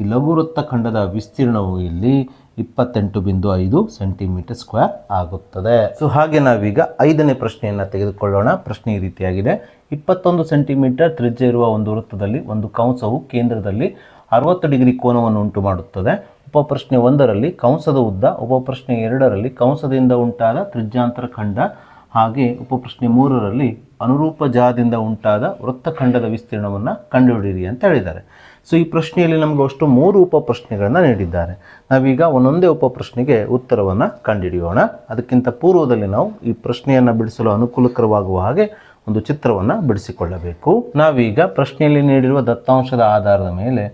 [SPEAKER 1] ಈ ಲಘುವೃತ್ತ ಖಂಡದ ವಿಸ್ತೀರ್ಣವು ಇಲ್ಲಿ ಇಪ್ಪತ್ತೆಂಟು ಬಿಂದು ಐದು ಸೆಂಟಿಮೀಟರ್ ಸ್ಕ್ವೇರ್ ಆಗುತ್ತದೆ. ಸೊ ಹಾಗೆ ನಾವೀಗ ಐದನೇ ಪ್ರಶ್ನೆಯನ್ನು ತೆಗೆದುಕೊಳ್ಳೋಣ. ಪ್ರಶ್ನೆ ಈ ರೀತಿಯಾಗಿದೆ. ಇಪ್ಪತ್ತೊಂದು ಸೆಂಟಿಮೀಟರ್ ತ್ರಿಜ್ಯ ಇರುವ ಒಂದು ವೃತ್ತದಲ್ಲಿ, ಒಂದು ಕಂಸವು ಕೇಂದ್ರದಲ್ಲಿ ಅರವತ್ತು ಡಿಗ್ರಿ ಕೋನವನ್ನು ಉಂಟು ಮಾಡುತ್ತದೆ. ಉಪಪ್ರಶ್ನೆ ಒಂದರಲ್ಲಿ ಕಂಸದ ಉದ್ದ, ಉಪಪ್ರಶ್ನೆ ಎರಡರಲ್ಲಿ ಕಂಸದಿಂದ ಉಂಟಾದ ತ್ರಿಜ್ಯಾಂತರ ಖಂಡ, ಹಾಗೆ ಉಪಪ್ರಶ್ನೆ ಮೂರರಲ್ಲಿ ಅನುರೂಪ ಜಾದಿಂದ ಉಂಟಾದ ವೃತ್ತಖಂಡದ ವಿಸ್ತೀರ್ಣವನ್ನು ಕಂಡುಹಿಡಿಯಿರಿ ಅಂತ ಹೇಳಿದ್ದಾರೆ. ಸೊ ಈ ಪ್ರಶ್ನೆಯಲ್ಲಿ ನಮಗೆ ಅಷ್ಟು ಮೂರು ಉಪಪ್ರಶ್ನೆಗಳನ್ನು ನೀಡಿದ್ದಾರೆ. ನಾವೀಗ ಒಂದೊಂದೇ ಉಪ ಪ್ರಶ್ನೆಗೆ ಉತ್ತರವನ್ನು ಕಂಡುಹಿಡಿಯೋಣ. ಅದಕ್ಕಿಂತ ಪೂರ್ವದಲ್ಲಿ ನಾವು ಈ ಪ್ರಶ್ನೆಯನ್ನು ಬಿಡಿಸಲು ಅನುಕೂಲಕರವಾಗುವ ಹಾಗೆ ಒಂದು ಚಿತ್ರವನ್ನು ಬಿಡಿಸಿಕೊಳ್ಳಬೇಕು. ನಾವೀಗ ಪ್ರಶ್ನೆಯಲ್ಲಿ ನೀಡಿರುವ ದತ್ತಾಂಶದ ಆಧಾರದ ಮೇಲೆ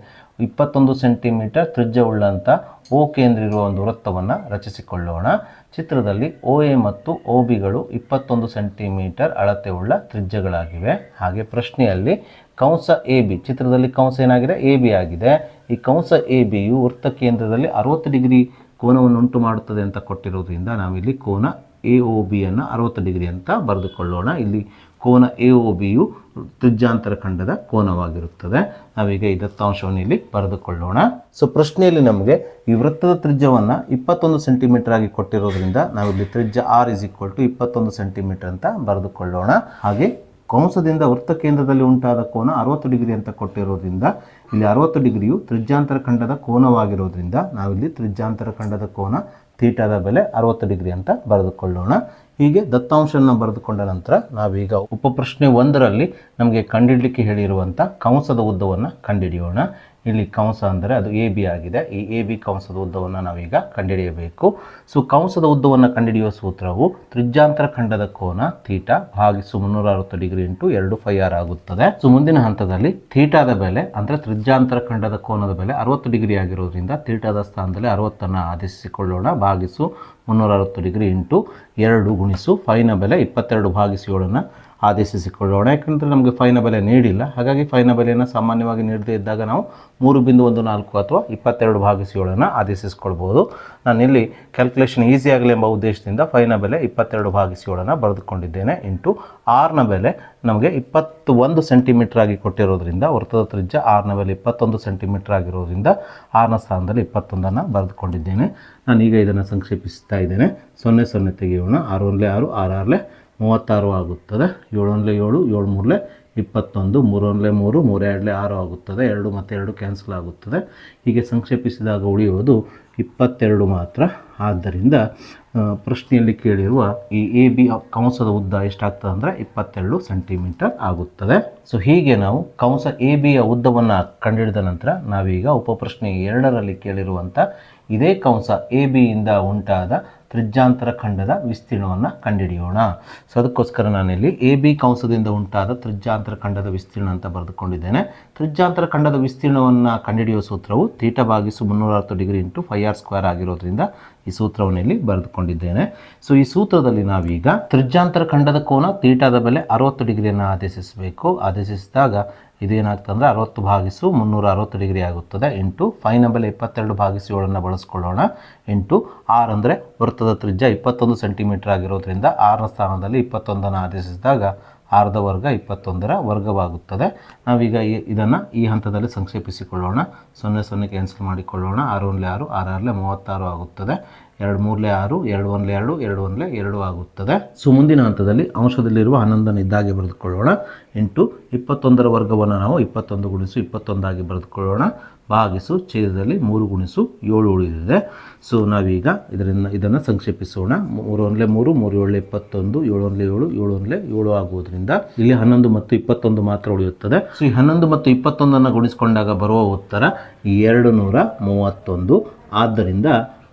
[SPEAKER 1] ಇಪ್ಪತ್ತೊಂದು ಸೆಂಟಿಮೀಟರ್ ತ್ರಿಜ್ಯವುಳ್ಳಂಥ ಓ ಕೇಂದ್ರ ಇರುವ ಒಂದು ವೃತ್ತವನ್ನು ರಚಿಸಿಕೊಳ್ಳೋಣ. ಚಿತ್ರದಲ್ಲಿ ಒ ಎ ಮತ್ತು ಒ ಬಿಗಳು ಇಪ್ಪತ್ತೊಂದು ಸೆಂಟಿಮೀಟರ್ ಅಳತೆಯುಳ್ಳ ತ್ರಿಜ್ಯಗಳಾಗಿವೆ. ಹಾಗೆ ಪ್ರಶ್ನೆಯಲ್ಲಿ ಕಂಸ ಎ ಬಿ, ಚಿತ್ರದಲ್ಲಿ ಕಂಸ ಏನಾಗಿದೆ? ಎ ಬಿ ಆಗಿದೆ. ಈ ಕಂಸ ಎ ಬಿಯು ವೃತ್ತ ಕೇಂದ್ರದಲ್ಲಿ ಅರವತ್ತು ಡಿಗ್ರಿ ಕೋನವನ್ನು ಉಂಟು ಮಾಡುತ್ತದೆ ಅಂತ ಕೊಟ್ಟಿರೋದ್ರಿಂದ ನಾವಿಲ್ಲಿ ಕೋನ ಎ ಒ ಬಿಯನ್ನು ಅರವತ್ತು ಡಿಗ್ರಿ ಅಂತ ಬರೆದುಕೊಳ್ಳೋಣ. ಇಲ್ಲಿ ಕೋನ ಎ ಒ ಬಿಯು ತ್ರಿಜ್ಯಾಂತರ ಖಂಡದ ಕೋನವಾಗಿರುತ್ತದೆ. ನಾವೀಗ ಈ ದತ್ತಾಂಶವನ್ನು ಇಲ್ಲಿ ಬರೆದುಕೊಳ್ಳೋಣ. ಸೊ ಪ್ರಶ್ನೆಯಲ್ಲಿ ನಮಗೆ ಈ ವೃತ್ತದ ತ್ರಿಜ್ಯವನ್ನು ಇಪ್ಪತ್ತೊಂದು ಸೆಂಟಿಮೀಟರ್ ಆಗಿ ಕೊಟ್ಟಿರೋದ್ರಿಂದ ನಾವಿಲ್ಲಿ ತ್ರಿಜ್ಯ ಆರ್ ಇಸ್ ಈಕ್ವಲ್ ಟು ಇಪ್ಪತ್ತೊಂದು ಸೆಂಟಿಮೀಟರ್ ಅಂತ ಬರೆದುಕೊಳ್ಳೋಣ. ಹಾಗೆ ಕಂಸದಿಂದ ವೃತ್ತ ಕೇಂದ್ರದಲ್ಲಿ ಉಂಟಾದ ಕೋನ ಅರವತ್ತು ಡಿಗ್ರಿ ಅಂತ ಕೊಟ್ಟಿರೋದ್ರಿಂದ ಇಲ್ಲಿ ಅರವತ್ತು ಡಿಗ್ರಿಯು ತ್ರಿಜ್ಯಾಂತರ ಖಂಡದ ಕೋನವಾಗಿರೋದ್ರಿಂದ ನಾವಿಲ್ಲಿ ತ್ರಿಜ್ಯಾಂತರ ಖಂಡದ ಕೋನ ಥೀಟಾದ ಬೆಲೆ ಅರವತ್ತು ಡಿಗ್ರಿ ಅಂತ ಬರೆದುಕೊಳ್ಳೋಣ. ಹೀಗೆ ದತ್ತಾಂಶವನ್ನು ಬರೆದುಕೊಂಡ ನಂತರ ನಾವೀಗ ಉಪಪ್ರಶ್ನೆ ಒಂದರಲ್ಲಿ ನಮಗೆ ಕಂಡುಹಿಡಲಿಕ್ಕೆ ಹೇಳಿರುವಂಥ ಕಂಸದ ಉದ್ದವನ್ನು ಕಂಡುಹಿಡಿಯೋಣ ಇಲ್ಲಿ ಕಂಸ ಅಂದರೆ ಅದು ಎ ಬಿ ಆಗಿದೆ. ಈ ಎ ಬಿ ಕಂಸದ ಉದ್ದವನ್ನು ನಾವೀಗ ಕಂಡುಹಿಡಿಯಬೇಕು. ಸೊ ಕಂಸದ ಉದ್ದವನ್ನು ಕಂಡುಹಿಡಿಯುವ ಸೂತ್ರವು ತ್ರಿಜ್ಯಾಂತರ ಖಂಡದ ಕೋನ ಥೀಟಾ ಭಾಗಿಸು ಮುನ್ನೂರ ಅರವತ್ತು ಡಿಗ್ರಿ ಇಂಟು ಎರಡು ಫೈ ಆರ್ ಆಗುತ್ತದೆ. ಸೊ ಮುಂದಿನ ಹಂತದಲ್ಲಿ ಥೀಟಾದ ಬೆಲೆ ಅಂದರೆ ತ್ರಿಜ್ಯಾಂತರ ಖಂಡದ ಕೋನದ ಬೆಲೆ ಅರವತ್ತು ಡಿಗ್ರಿ ಆಗಿರೋದ್ರಿಂದ ಥೀಟಾದ ಸ್ಥಾನದಲ್ಲಿ ಅರವತ್ತನ್ನು ಆದೇಶಿಸಿಕೊಳ್ಳೋಣ. ಭಾಗಿಸು ಮುನ್ನೂರ ಅರವತ್ತು ಡಿಗ್ರಿ ಇಂಟು ಎರಡು ಗುಣಿಸು ಫೈನ ಬೆಲೆ ಇಪ್ಪತ್ತೆರಡು ಭಾಗಿಸಿ ಏಳನ್ನು ಆದೇಶಿಸಿಕೊಳ್ಳೋಣ. ಯಾಕಂದರೆ ನಮಗೆ ಫೈನ ಬೆಲೆ ನೀಡಿಲ್ಲ. ಹಾಗಾಗಿ ಫೈನ ಬೆಲೆಯನ್ನು ಸಾಮಾನ್ಯವಾಗಿ ನೀಡದೇ ಇದ್ದಾಗ ನಾವು ಮೂರು ಬಿಂದು ಒಂದು ನಾಲ್ಕು ಅಥವಾ ಇಪ್ಪತ್ತೆರಡು ಭಾಗಿಸಿ ಏಳನ್ನು ಆದೇಶಿಸ್ಕೊಳ್ಬೋದು. ನಾನಿಲ್ಲಿ ಕ್ಯಾಲ್ಕುಲೇಷನ್ ಈಸಿ ಆಗಲಿ ಎಂಬ ಉದ್ದೇಶದಿಂದ ಫೈನ ಬೆಲೆ ಇಪ್ಪತ್ತೆರಡು ಭಾಗಿಸಿ ಏಳನ್ನು ಬರೆದುಕೊಂಡಿದ್ದೇನೆ ಇಂಟು ಆರ್ನ ಬೆಲೆ ನಮಗೆ ಇಪ್ಪತ್ತು ಒಂದು ಸೆಂಟಿಮೀಟರ್ ಆಗಿ ಕೊಟ್ಟಿರೋದ್ರಿಂದ, ವೃತ್ತದ ತ್ರಿಜ್ಯ ಆರ್ನ ಬೆಲೆ ಇಪ್ಪತ್ತೊಂದು ಸೆಂಟಿಮೀಟರ್ ಆಗಿರೋದ್ರಿಂದ ಆರ್ನ ಸ್ಥಾನದಲ್ಲಿ ಇಪ್ಪತ್ತೊಂದನ್ನು ಬರೆದುಕೊಂಡಿದ್ದೇನೆ. ನಾನೀಗ ಇದನ್ನು ಸಂಕ್ಷೇಪಿಸ್ತಾ ಇದ್ದೇನೆ. ಸೊನ್ನೆ ಸೊನ್ನೆ ತೆಗೆಯೋಣ. ಆರು ಒಂದಲೇ ಆರು ಆರು ಆರಲೆ ಮೂವತ್ತಾರು ಆಗುತ್ತದೆ. ಏಳು ಒಂದಲೇ ಏಳು ಏಳು ಮೂರಲೆ ಇಪ್ಪತ್ತೊಂದು ಮೂರು ಒಂದಲೇ ಮೂರು, ಮೂರೆರಡಲೆ ಆರು ಆಗುತ್ತದೆ. ಎರಡು ಮತ್ತು ಎರಡು ಕ್ಯಾನ್ಸಲ್ ಆಗುತ್ತದೆ. ಹೀಗೆ ಸಂಕ್ಷೇಪಿಸಿದಾಗ ಉಳಿಯುವುದು ಇಪ್ಪತ್ತೆರಡು ಮಾತ್ರ. ಆದ್ದರಿಂದ ಪ್ರಶ್ನೆಯಲ್ಲಿ ಕೇಳಿರುವ ಈ ಎ ಬಿ ಕಂಸದ ಉದ್ದ ಎಷ್ಟಾಗ್ತದೆ ಅಂದರೆ ಇಪ್ಪತ್ತೆರಡು ಸೆಂಟಿಮೀಟರ್ ಆಗುತ್ತದೆ. ಸೊ ಹೀಗೆ ನಾವು ಕಂಸ ಎ ಬಿಯ ಉದ್ದವನ್ನು ಕಂಡುಹಿಡಿದ ನಂತರ ನಾವೀಗ ಉಪಪ್ರಶ್ನೆ ಎರಡರಲ್ಲಿ ಕೇಳಿರುವಂಥ ಇದೇ ಕಂಸ ಎ ಬಿಯಿಂದ ಉಂಟಾದ ತ್ರಿಜ್ಯಾಂತರ ಖಂಡದ ವಿಸ್ತೀರ್ಣವನ್ನು ಕಂಡುಹಿಡಿಯೋಣ ಸೊ ಅದಕ್ಕೋಸ್ಕರ ನಾನಿಲ್ಲಿ ಎ ಬಿ ಕಂಸದಿಂದ ಉಂಟಾದ ತ್ರಿಜ್ಯಾಂತರ ಖಂಡದ ವಿಸ್ತೀರ್ಣ ಅಂತ ಬರೆದುಕೊಂಡಿದ್ದೇನೆ. ತ್ರಿಜ್ಯಾಂತರ ಖಂಡದ ವಿಸ್ತೀರ್ಣವನ್ನು ಕಂಡುಹಿಡಿಯುವ ಸೂತ್ರವು ತೀಟ ಭಾಗಿಸು ಮುನ್ನೂರ ಅರವತ್ತು degree into pi r square ಆಗಿರೋದ್ರಿಂದ ಈ ಸೂತ್ರವನ್ನು ಇಲ್ಲಿ ಬರೆದುಕೊಂಡಿದ್ದೇನೆ. ಸೊ ಈ ಸೂತ್ರದಲ್ಲಿ ನಾವೀಗ ತ್ರಿಜ್ಯಾಂತರ ಖಂಡದ ಕೋನ ತೀಟಾದ ಬೆಲೆ ಅರವತ್ತು ಡಿಗ್ರಿಯನ್ನು ಆದೇಶಿಸಬೇಕು. ಆದೇಶಿಸಿದಾಗ ಇದೇನಾಗ್ತದೆ ಅಂದರೆ ಅರವತ್ತು ಭಾಗಿಸು ಮುನ್ನೂರ ಅರವತ್ತು ಡಿಗ್ರಿ ಆಗುತ್ತದೆ. ಇಂಟು ಫೈನ ಬೆಲೆ ಇಪ್ಪತ್ತೆರಡು ಭಾಗಿಸು ಏಳನ್ನು ಬಳಸ್ಕೊಳ್ಳೋಣ. ಇಂಟು ಆರ್ ಅಂದರೆ ವೃತ್ತದ ತ್ರಿಜ್ಯ ಇಪ್ಪತ್ತೊಂದು ಸೆಂಟಿಮೀಟರ್ ಆಗಿರೋದ್ರಿಂದ ಆರನ ಸ್ಥಾನದಲ್ಲಿ ಇಪ್ಪತ್ತೊಂದನ್ನು ಆದೇಶಿಸಿದಾಗ ಆರ್ಧ ವರ್ಗ ಇಪ್ಪತ್ತೊಂದರ ವರ್ಗವಾಗುತ್ತದೆ. ನಾವೀಗ ಇದನ್ನು ಈ ಹಂತದಲ್ಲಿ ಸಂಕ್ಷೇಪಿಸಿಕೊಳ್ಳೋಣ. ಸೊನ್ನೆ ಸೊನ್ನೆ ಕ್ಯಾನ್ಸಲ್ ಮಾಡಿಕೊಳ್ಳೋಣ. ಆರು ಆರು ಆರಾರಲೆ ಮೂವತ್ತಾರು ಆಗುತ್ತದೆ. ಎರಡು ಮೂರಲೆ ಆರು, ಎರಡು ಒಂದ್ಲೆ ಎರಡು ಎರಡು ಒಂದಲೆ ಎರಡು ಆಗುತ್ತದೆ. ಸೊ, ಮುಂದಿನ ಹಂತದಲ್ಲಿ ಅಂಶದಲ್ಲಿರುವ ಹನ್ನೊಂದನ್ನು ಇದ್ದಾಗೆ ಬರೆದುಕೊಳ್ಳೋಣ. ಇಂಟು ಇಪ್ಪತ್ತೊಂದರ ವರ್ಗವನ್ನು ನಾವು ಇಪ್ಪತ್ತೊಂದು ಗುಣಿಸು ಇಪ್ಪತ್ತೊಂದಾಗಿ ಬರೆದುಕೊಳ್ಳೋಣ. ಭಾಗಿಸು, ಛೇದದಲ್ಲಿ ಮೂರು ಗುಣಿಸು ಏಳು ಉಳಿದಿದೆ. ಸೊ, ನಾವೀಗ ಇದರಿಂದ ಇದನ್ನು ಸಂಕ್ಷೇಪಿಸೋಣ. ಮೂರು ಒಂದಲೇ ಮೂರು ಮೂರು ಏಳು ಇಪ್ಪತ್ತೊಂದು, ಏಳು ಒಂದಲೇ ಏಳು ಏಳು ಒಂದಲೇ ಏಳು ಆಗುವುದರಿಂದ ಇಲ್ಲಿ ಹನ್ನೊಂದು ಮತ್ತು ಇಪ್ಪತ್ತೊಂದು ಮಾತ್ರ ಉಳಿಯುತ್ತದೆ. ಸೊ, ಈ ಹನ್ನೊಂದು ಮತ್ತು ಇಪ್ಪತ್ತೊಂದನ್ನು ಗುಣಿಸಿಕೊಂಡಾಗ ಬರುವ ಉತ್ತರ ಎರಡು ನೂರ ಮೂವತ್ತೊಂದು. ಆದ್ದರಿಂದ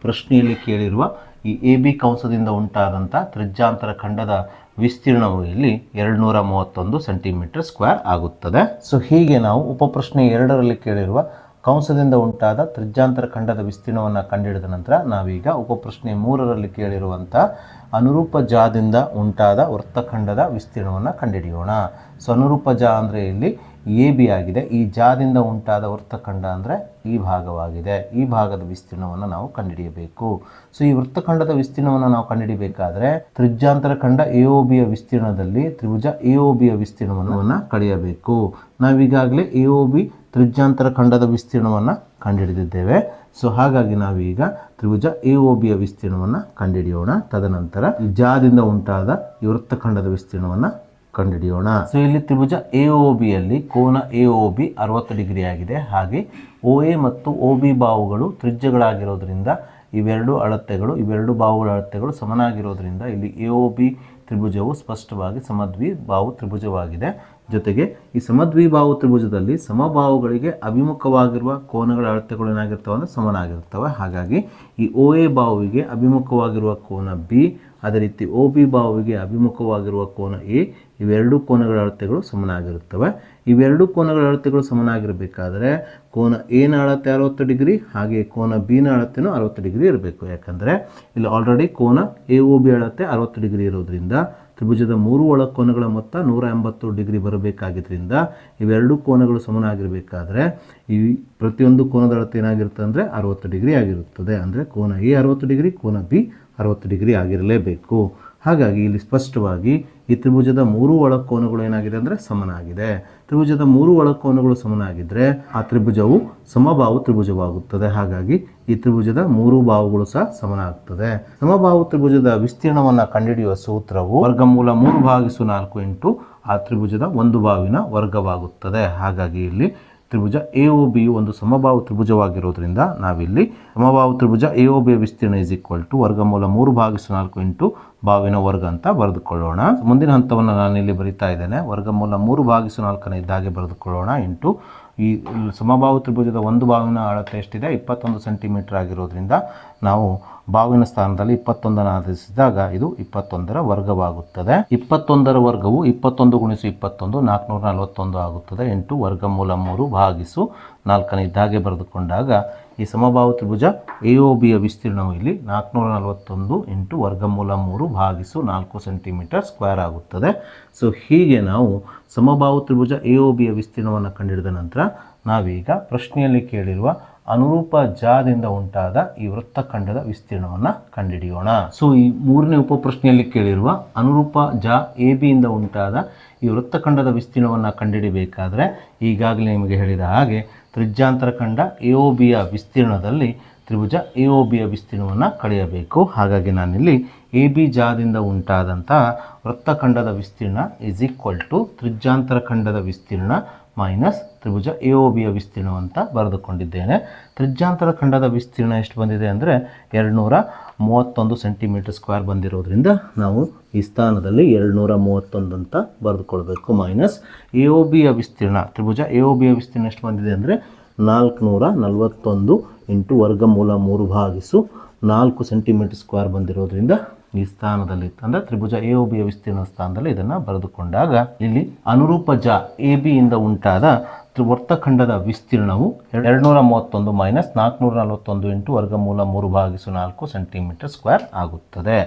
[SPEAKER 1] ಪ್ರಶ್ನೆಯಲ್ಲಿ ಕೇಳಿರುವ ಈ ಎ ಬಿ ಕಂಸದಿಂದ ಉಂಟಾದಂಥ ತ್ರಿಜ್ಯಾಂತರ ಖಂಡದ ವಿಸ್ತೀರ್ಣವು ಇಲ್ಲಿ ಎರಡು ನೂರ ಮೂವತ್ತೊಂದು ಸೆಂಟಿಮೀಟರ್ ಸ್ಕ್ವೇರ್ ಆಗುತ್ತದೆ. ಸೊ ಹೀಗೆ ನಾವು ಉಪಪ್ರಶ್ನೆ ಎರಡರಲ್ಲಿ ಕೇಳಿರುವ ಕಂಸದಿಂದ ಉಂಟಾದ ತ್ರಿಜ್ಯಾಂತರ ಖಂಡದ ವಿಸ್ತೀರ್ಣವನ್ನು ಕಂಡುಹಿಡಿದ ನಂತರ ನಾವೀಗ ಉಪಪ್ರಶ್ನೆ ಮೂರರಲ್ಲಿ ಕೇಳಿರುವಂಥ ಅನುರೂಪ ಜಾದಿಂದ ಉಂಟಾದ ವೃತ್ತಖಂಡದ ವಿಸ್ತೀರ್ಣವನ್ನು ಕಂಡುಹಿಡಿಯೋಣ ಸೊ ಅನುರೂಪ ಜಾ ಅಂದರೆ ಇಲ್ಲಿ ಎ, ಬಿ ಆಗಿದೆ. ಈ ಜಾದಿಂದ ಉಂಟಾದ ವೃತ್ತಖಂಡ ಅಂದರೆ ಈ ಭಾಗವಾಗಿದೆ. ಈ ಭಾಗದ ವಿಸ್ತೀರ್ಣವನ್ನು ನಾವು ಕಂಡುಹಿಡಿಯಬೇಕು ಸೊ ಈ ವೃತ್ತಖಂಡದ ವಿಸ್ತೀರ್ಣವನ್ನು ನಾವು ಕಂಡುಹಿಡಿಯಬೇಕಾದ್ರೆ ತ್ರಿಜ್ಯಾಂತರ ಖಂಡ ಎ ಒ ಬಿಯ ವಿಸ್ತೀರ್ಣದಲ್ಲಿ ತ್ರಿಭುಜ ಎ ಒ ಬಿಯ ವಿಸ್ತೀರ್ಣವನ್ನು ಕಳೆಯಬೇಕು ನಾವೀಗಾಗಲೇ ಎ ಒ ಬಿ ತ್ರಿಜ್ಯಾಂತರ ಖಂಡದ ವಿಸ್ತೀರ್ಣವನ್ನು ಕಂಡುಹಿಡಿದಿದ್ದೇವೆ. ಸೊ ಹಾಗಾಗಿ ನಾವೀಗ ತ್ರಿಭುಜ ಎ ಒ ಬಿಯ ವಿಸ್ತೀರ್ಣವನ್ನು ಕಂಡುಹಿಡಿಯೋಣ. ತದನಂತರ ಜಾದಿಂದ ಉಂಟಾದ ವೃತ್ತಖಂಡದ ವಿಸ್ತೀರ್ಣವನ್ನು ಕಂಡುಹಿಡಿಯೋಣ. ಸೊ ಇಲ್ಲಿ ತ್ರಿಭುಜ ಎ ಒ ಬಿಯಲ್ಲಿ ಕೋನ ಎ ಒ ಬಿ ಅರವತ್ತು ಡಿಗ್ರಿ ಆಗಿದೆ. ಹಾಗೆ ಒ ಎ ಮತ್ತು ಒ ಬಿ ಬಾವುಗಳು ತ್ರಿಜ್ಯಗಳಾಗಿರೋದ್ರಿಂದ ಇವೆರಡು ಅಳತೆಗಳು, ಇವೆರಡು ಬಾವುಗಳ ಅಳತೆಗಳು ಸಮನಾಗಿರೋದ್ರಿಂದ ಇಲ್ಲಿ ಎ ಒ ಬಿ ತ್ರಿಭುಜವು ಸ್ಪಷ್ಟವಾಗಿ ಸಮದ್ವಿ ಬಾವು ತ್ರಿಭುಜವಾಗಿದೆ. ಜೊತೆಗೆ ಈ ಸಮದ್ವಿಭಾವು ತ್ರಿಭುಜದಲ್ಲಿ ಸಮಭಾವಗಳಿಗೆ ಅಭಿಮುಖವಾಗಿರುವ ಕೋನಗಳ ಅಳತೆಗಳು ಏನಾಗಿರ್ತವೆ ಅಂದರೆ ಸಮನಾಗಿರ್ತವೆ ಹಾಗಾಗಿ ಈ ಒ ಎ ಬಾವಿಗೆ ಅಭಿಮುಖವಾಗಿರುವ ಕೋನ ಬಿ, ಅದೇ ರೀತಿ ಒ ಬಿ ಬಾವಿಗೆ ಅಭಿಮುಖವಾಗಿರುವ ಕೋನ ಎ, ಇವೆರಡು ಕೋನಗಳ ಅಳತೆಗಳು ಸಮನಾಗಿರುತ್ತವೆ. ಇವೆರಡು ಕೋನಗಳ ಅಳತೆಗಳು ಸಮನಾಗಿರಬೇಕಾದರೆ ಕೋನ ಎನ ಅಳತೆ ಅರವತ್ತು ಡಿಗ್ರಿ, ಹಾಗೆ ಕೋನ ಬಿನ ಅಳತೆನೂ ಅರವತ್ತು ಡಿಗ್ರಿ ಇರಬೇಕು. ಯಾಕಂದರೆ ಇಲ್ಲಿ ಆಲ್ರೆಡಿ ಕೋನ ಎ ಒ ಬಿ ಅಳತೆ ಅರವತ್ತು ಡಿಗ್ರಿ ಇರೋದ್ರಿಂದ ತ್ರಿಭುಜದ ಮೂರು ಒಳ ಕೋನಗಳ ಮೊತ್ತ ನೂರ ಎಂಬತ್ತು ಡಿಗ್ರಿ ಬರಬೇಕಾಗಿದ್ದರಿಂದ ಇವೆರಡು ಕೋನಗಳು ಸಮನಾಗಿರಬೇಕಾದ್ರೆ ಈ ಪ್ರತಿಯೊಂದು ಕೋನದ ಅಳತೆ ಏನಾಗಿರುತ್ತೆ ಅಂದರೆ ಅರವತ್ತು ಡಿಗ್ರಿ ಆಗಿರುತ್ತದೆ. ಅಂದರೆ ಕೋನ ಎ ಅರವತ್ತು ಡಿಗ್ರಿ, ಕೋನ ಬಿ ಅರವತ್ತು ಡಿಗ್ರಿ ಆಗಿರಲೇಬೇಕು. ಹಾಗಾಗಿ ಇಲ್ಲಿ ಸ್ಪಷ್ಟವಾಗಿ ಈ ತ್ರಿಭುಜದ ಮೂರು ಒಳಕೋನಗಳು ಏನಾಗಿದೆ ಅಂದರೆ ಸಮನಾಗಿದೆ. ತ್ರಿಭುಜದ ಮೂರು ಒಳಕೋನಗಳು ಸಮನಾಗಿದ್ದರೆ ಆ ತ್ರಿಭುಜವು ಸಮಬಾಹು ತ್ರಿಭುಜವಾಗುತ್ತದೆ. ಹಾಗಾಗಿ ಈ ತ್ರಿಭುಜದ ಮೂರು ಬಾಹುಗಳು ಸಹ ಸಮನಾಗುತ್ತದೆ ಸಮಬಾಹು ತ್ರಿಭುಜದ ವಿಸ್ತೀರ್ಣವನ್ನು ಕಂಡುಹಿಡಿಯುವ ಸೂತ್ರವು ವರ್ಗಮೂಲ ಮೂರು ಭಾಗಿಸು ನಾಲ್ಕು ಇಂಟು ಆ ತ್ರಿಭುಜದ ಒಂದು ಬಾವಿನ ವರ್ಗವಾಗುತ್ತದೆ. ಹಾಗಾಗಿ ಇಲ್ಲಿ ತ್ರಿಭುಜ ಎ ಒ ಬಿ ಒಂದು ಸಮಬಾಹು ತ್ರಿಭುಜವಾಗಿರೋದ್ರಿಂದ ನಾವಿಲ್ಲಿ ಸಮಬಾಹು ತ್ರಿಭುಜ ಎ ಒ ಬಿಯ ವಿಸ್ತೀರ್ಣ ಇಸ್ ಈಕ್ವಲ್ ಟು ವರ್ಗಮೂಲ ಮೂರು ಭಾಗಿಸು ನಾಲ್ಕು ಇಂಟು ಬಾವಿನ ವರ್ಗ ಅಂತ ಬರೆದುಕೊಳ್ಳೋಣ. ಮುಂದಿನ ಹಂತವನ್ನು ಇಲ್ಲಿ ಬರಿತಾ ಇದ್ದೇನೆ. ವರ್ಗಮೂಲ ಮೂರು ಭಾಗಿಸು ನಾಲ್ಕನೇ ಇದ್ದಾಗೆ ಬರೆದುಕೊಳ್ಳೋಣ. ಇಂಟು ಈ ಸಮಬಾಹು ತ್ರಿಭುಜದ ಒಂದು ಬಾವಿನ ಅಳತೆ ಎಷ್ಟಿದೆ? ಇಪ್ಪತ್ತೊಂದು ಸೆಂಟಿಮೀಟರ್ ಆಗಿರೋದ್ರಿಂದ ನಾವು ಬಾವಿನ ಸ್ಥಾನದಲ್ಲಿ ಇಪ್ಪತ್ತೊಂದನ್ನು ಆಧರಿಸಿದಾಗ ಇದು ಇಪ್ಪತ್ತೊಂದರ ವರ್ಗವಾಗುತ್ತದೆ. ಇಪ್ಪತ್ತೊಂದರ ವರ್ಗವು ಇಪ್ಪತ್ತೊಂದು ಗುಣಿಸು ಇಪ್ಪತ್ತೊಂದು, ನಾಲ್ಕುನೂರ ನಲವತ್ತೊಂದು ಆಗುತ್ತದೆ. ಎಂಟು ವರ್ಗಮೂಲ ಮೂರು ಭಾಗಿಸು ನಾಲ್ಕನೇ ಇದ್ದಾಗೆ ಬರೆದುಕೊಂಡಾಗ ಈ ಸಮಬಾಹು ತ್ರಿಭುಜ ಎ ಒ ಬಿಯ ವಿಸ್ತೀರ್ಣವು ಇಲ್ಲಿ ನಾಲ್ಕುನೂರ ನಲವತ್ತೊಂದು ಇಂಟು ವರ್ಗಮೂಲ ಮೂರು ಭಾಗಿಸು ನಾಲ್ಕು ಸೆಂಟಿಮೀಟರ್ ಸ್ಕ್ವೇರ್ ಆಗುತ್ತದೆ. ಸೊ ಹೀಗೆ ನಾವು ಸಮಬಾಹು ತ್ರಿಭುಜ ಎ ಒ ಬಿಯ ವಿಸ್ತೀರ್ಣವನ್ನು ಕಂಡಿಡಿದ ನಂತರ ನಾವೀಗ ಪ್ರಶ್ನೆಯಲ್ಲಿ ಕೇಳಿರುವ ಅನುರೂಪ ಜಾದಿಂದ ಉಂಟಾದ ಈ ವೃತ್ತಖಂಡದ ವಿಸ್ತೀರ್ಣವನ್ನು ಕಂಡುಹಿಡಿಯೋಣ ಸೊ ಈ ಮೂರನೇ ಉಪಪ್ರಶ್ನೆಯಲ್ಲಿ ಕೇಳಿರುವ ಅನುರೂಪ ಜಾ ಎ ಬಿಯಿಂದ ಉಂಟಾದ ಈ ವೃತ್ತಖಂಡದ ವಿಸ್ತೀರ್ಣವನ್ನು ಕಂಡುಹಿಡಿಬೇಕಾದ್ರೆ ಈಗಾಗಲೇ ನಿಮಗೆ ಹೇಳಿದ ಹಾಗೆ ತ್ರಿಜ್ಯಾಂತರ ಖಂಡ ಎ ಒ ಬಿಯ ವಿಸ್ತೀರ್ಣದಲ್ಲಿ ತ್ರಿಭುಜ ಎ ಒ ಬಿಯ ವಿಸ್ತೀರ್ಣವನ್ನು ಕಳೆಯಬೇಕು. ಹಾಗಾಗಿ ನಾನಿಲ್ಲಿ ಎ ಬಿ ಜಾದಿಂದ ಉಂಟಾದಂತಹ ವೃತ್ತಖಂಡದ ವಿಸ್ತೀರ್ಣ ಈಸ್ ಈಕ್ವಲ್ ಟು ತ್ರಿಜ್ಯಾಂತರ ಖಂಡದ ವಿಸ್ತೀರ್ಣ ಮೈನಸ್ ತ್ರಿಭುಜ ಎ ಒ ಬಿಯ ವಿಸ್ತೀರ್ಣ ಅಂತ ಬರೆದುಕೊಂಡಿದ್ದೇನೆ. ತ್ರಿಜ್ಯಾಂತರ ಖಂಡದ ವಿಸ್ತೀರ್ಣ ಎಷ್ಟು ಬಂದಿದೆ ಅಂದರೆ ಎರಡುನೂರ ಮೂವತ್ತೊಂದು ಸೆಂಟಿಮೀಟರ್ ಸ್ಕ್ವೇರ್ ಬಂದಿರೋದ್ರಿಂದ ನಾವು ಈ ಸ್ಥಾನದಲ್ಲಿ ಎರಡುನೂರ ಮೂವತ್ತೊಂದು ಅಂತ ಬರೆದುಕೊಳ್ಬೇಕು ಮೈನಸ್ ಎ ಒ ಬಿಯ ವಿಸ್ತೀರ್ಣ. ತ್ರಿಭುಜ ಎ ಒ ಬಿಯ ವಿಸ್ತೀರ್ಣ ಎಷ್ಟು ಬಂದಿದೆ ಅಂದರೆ ನಾಲ್ಕುನೂರ ನಲವತ್ತೊಂದು ಇಂಟು ವರ್ಗಮೂಲ ಮೂರು ಭಾಗಿಸು ನಾಲ್ಕು ಸೆಂಟಿಮೀಟರ್ ಸ್ಕ್ವೇರ್ ಬಂದಿರೋದ್ರಿಂದ ಈ ಸ್ಥಾನದಲ್ಲಿ ಅಂದರೆ ತ್ರಿಭುಜ ಎ ಒ ವಿಸ್ತೀರ್ಣ ಸ್ಥಾನದಲ್ಲಿ ಇದನ್ನು ಬರೆದುಕೊಂಡಾಗ ಇಲ್ಲಿ ಅನುರೂಪ ಜ ಎ ಇಂದ ಉಂಟಾದ ವರ್ತಖಂಡದ ವಿಸ್ತೀರ್ಣವು ಎರಡುನೂರ ಮೂವತ್ತೊಂದು ಮೈನಸ್ ನಾಲ್ಕುನೂರ ನಲವತ್ತೊಂದು ಇಂಟು ವರ್ಗಮೂಲ ಮೂರು ಭಾಗಿಸು ನಾಲ್ಕು ಸೆಂಟಿಮೀಟರ್ ಸ್ಕ್ವೇರ್ ಆಗುತ್ತದೆ.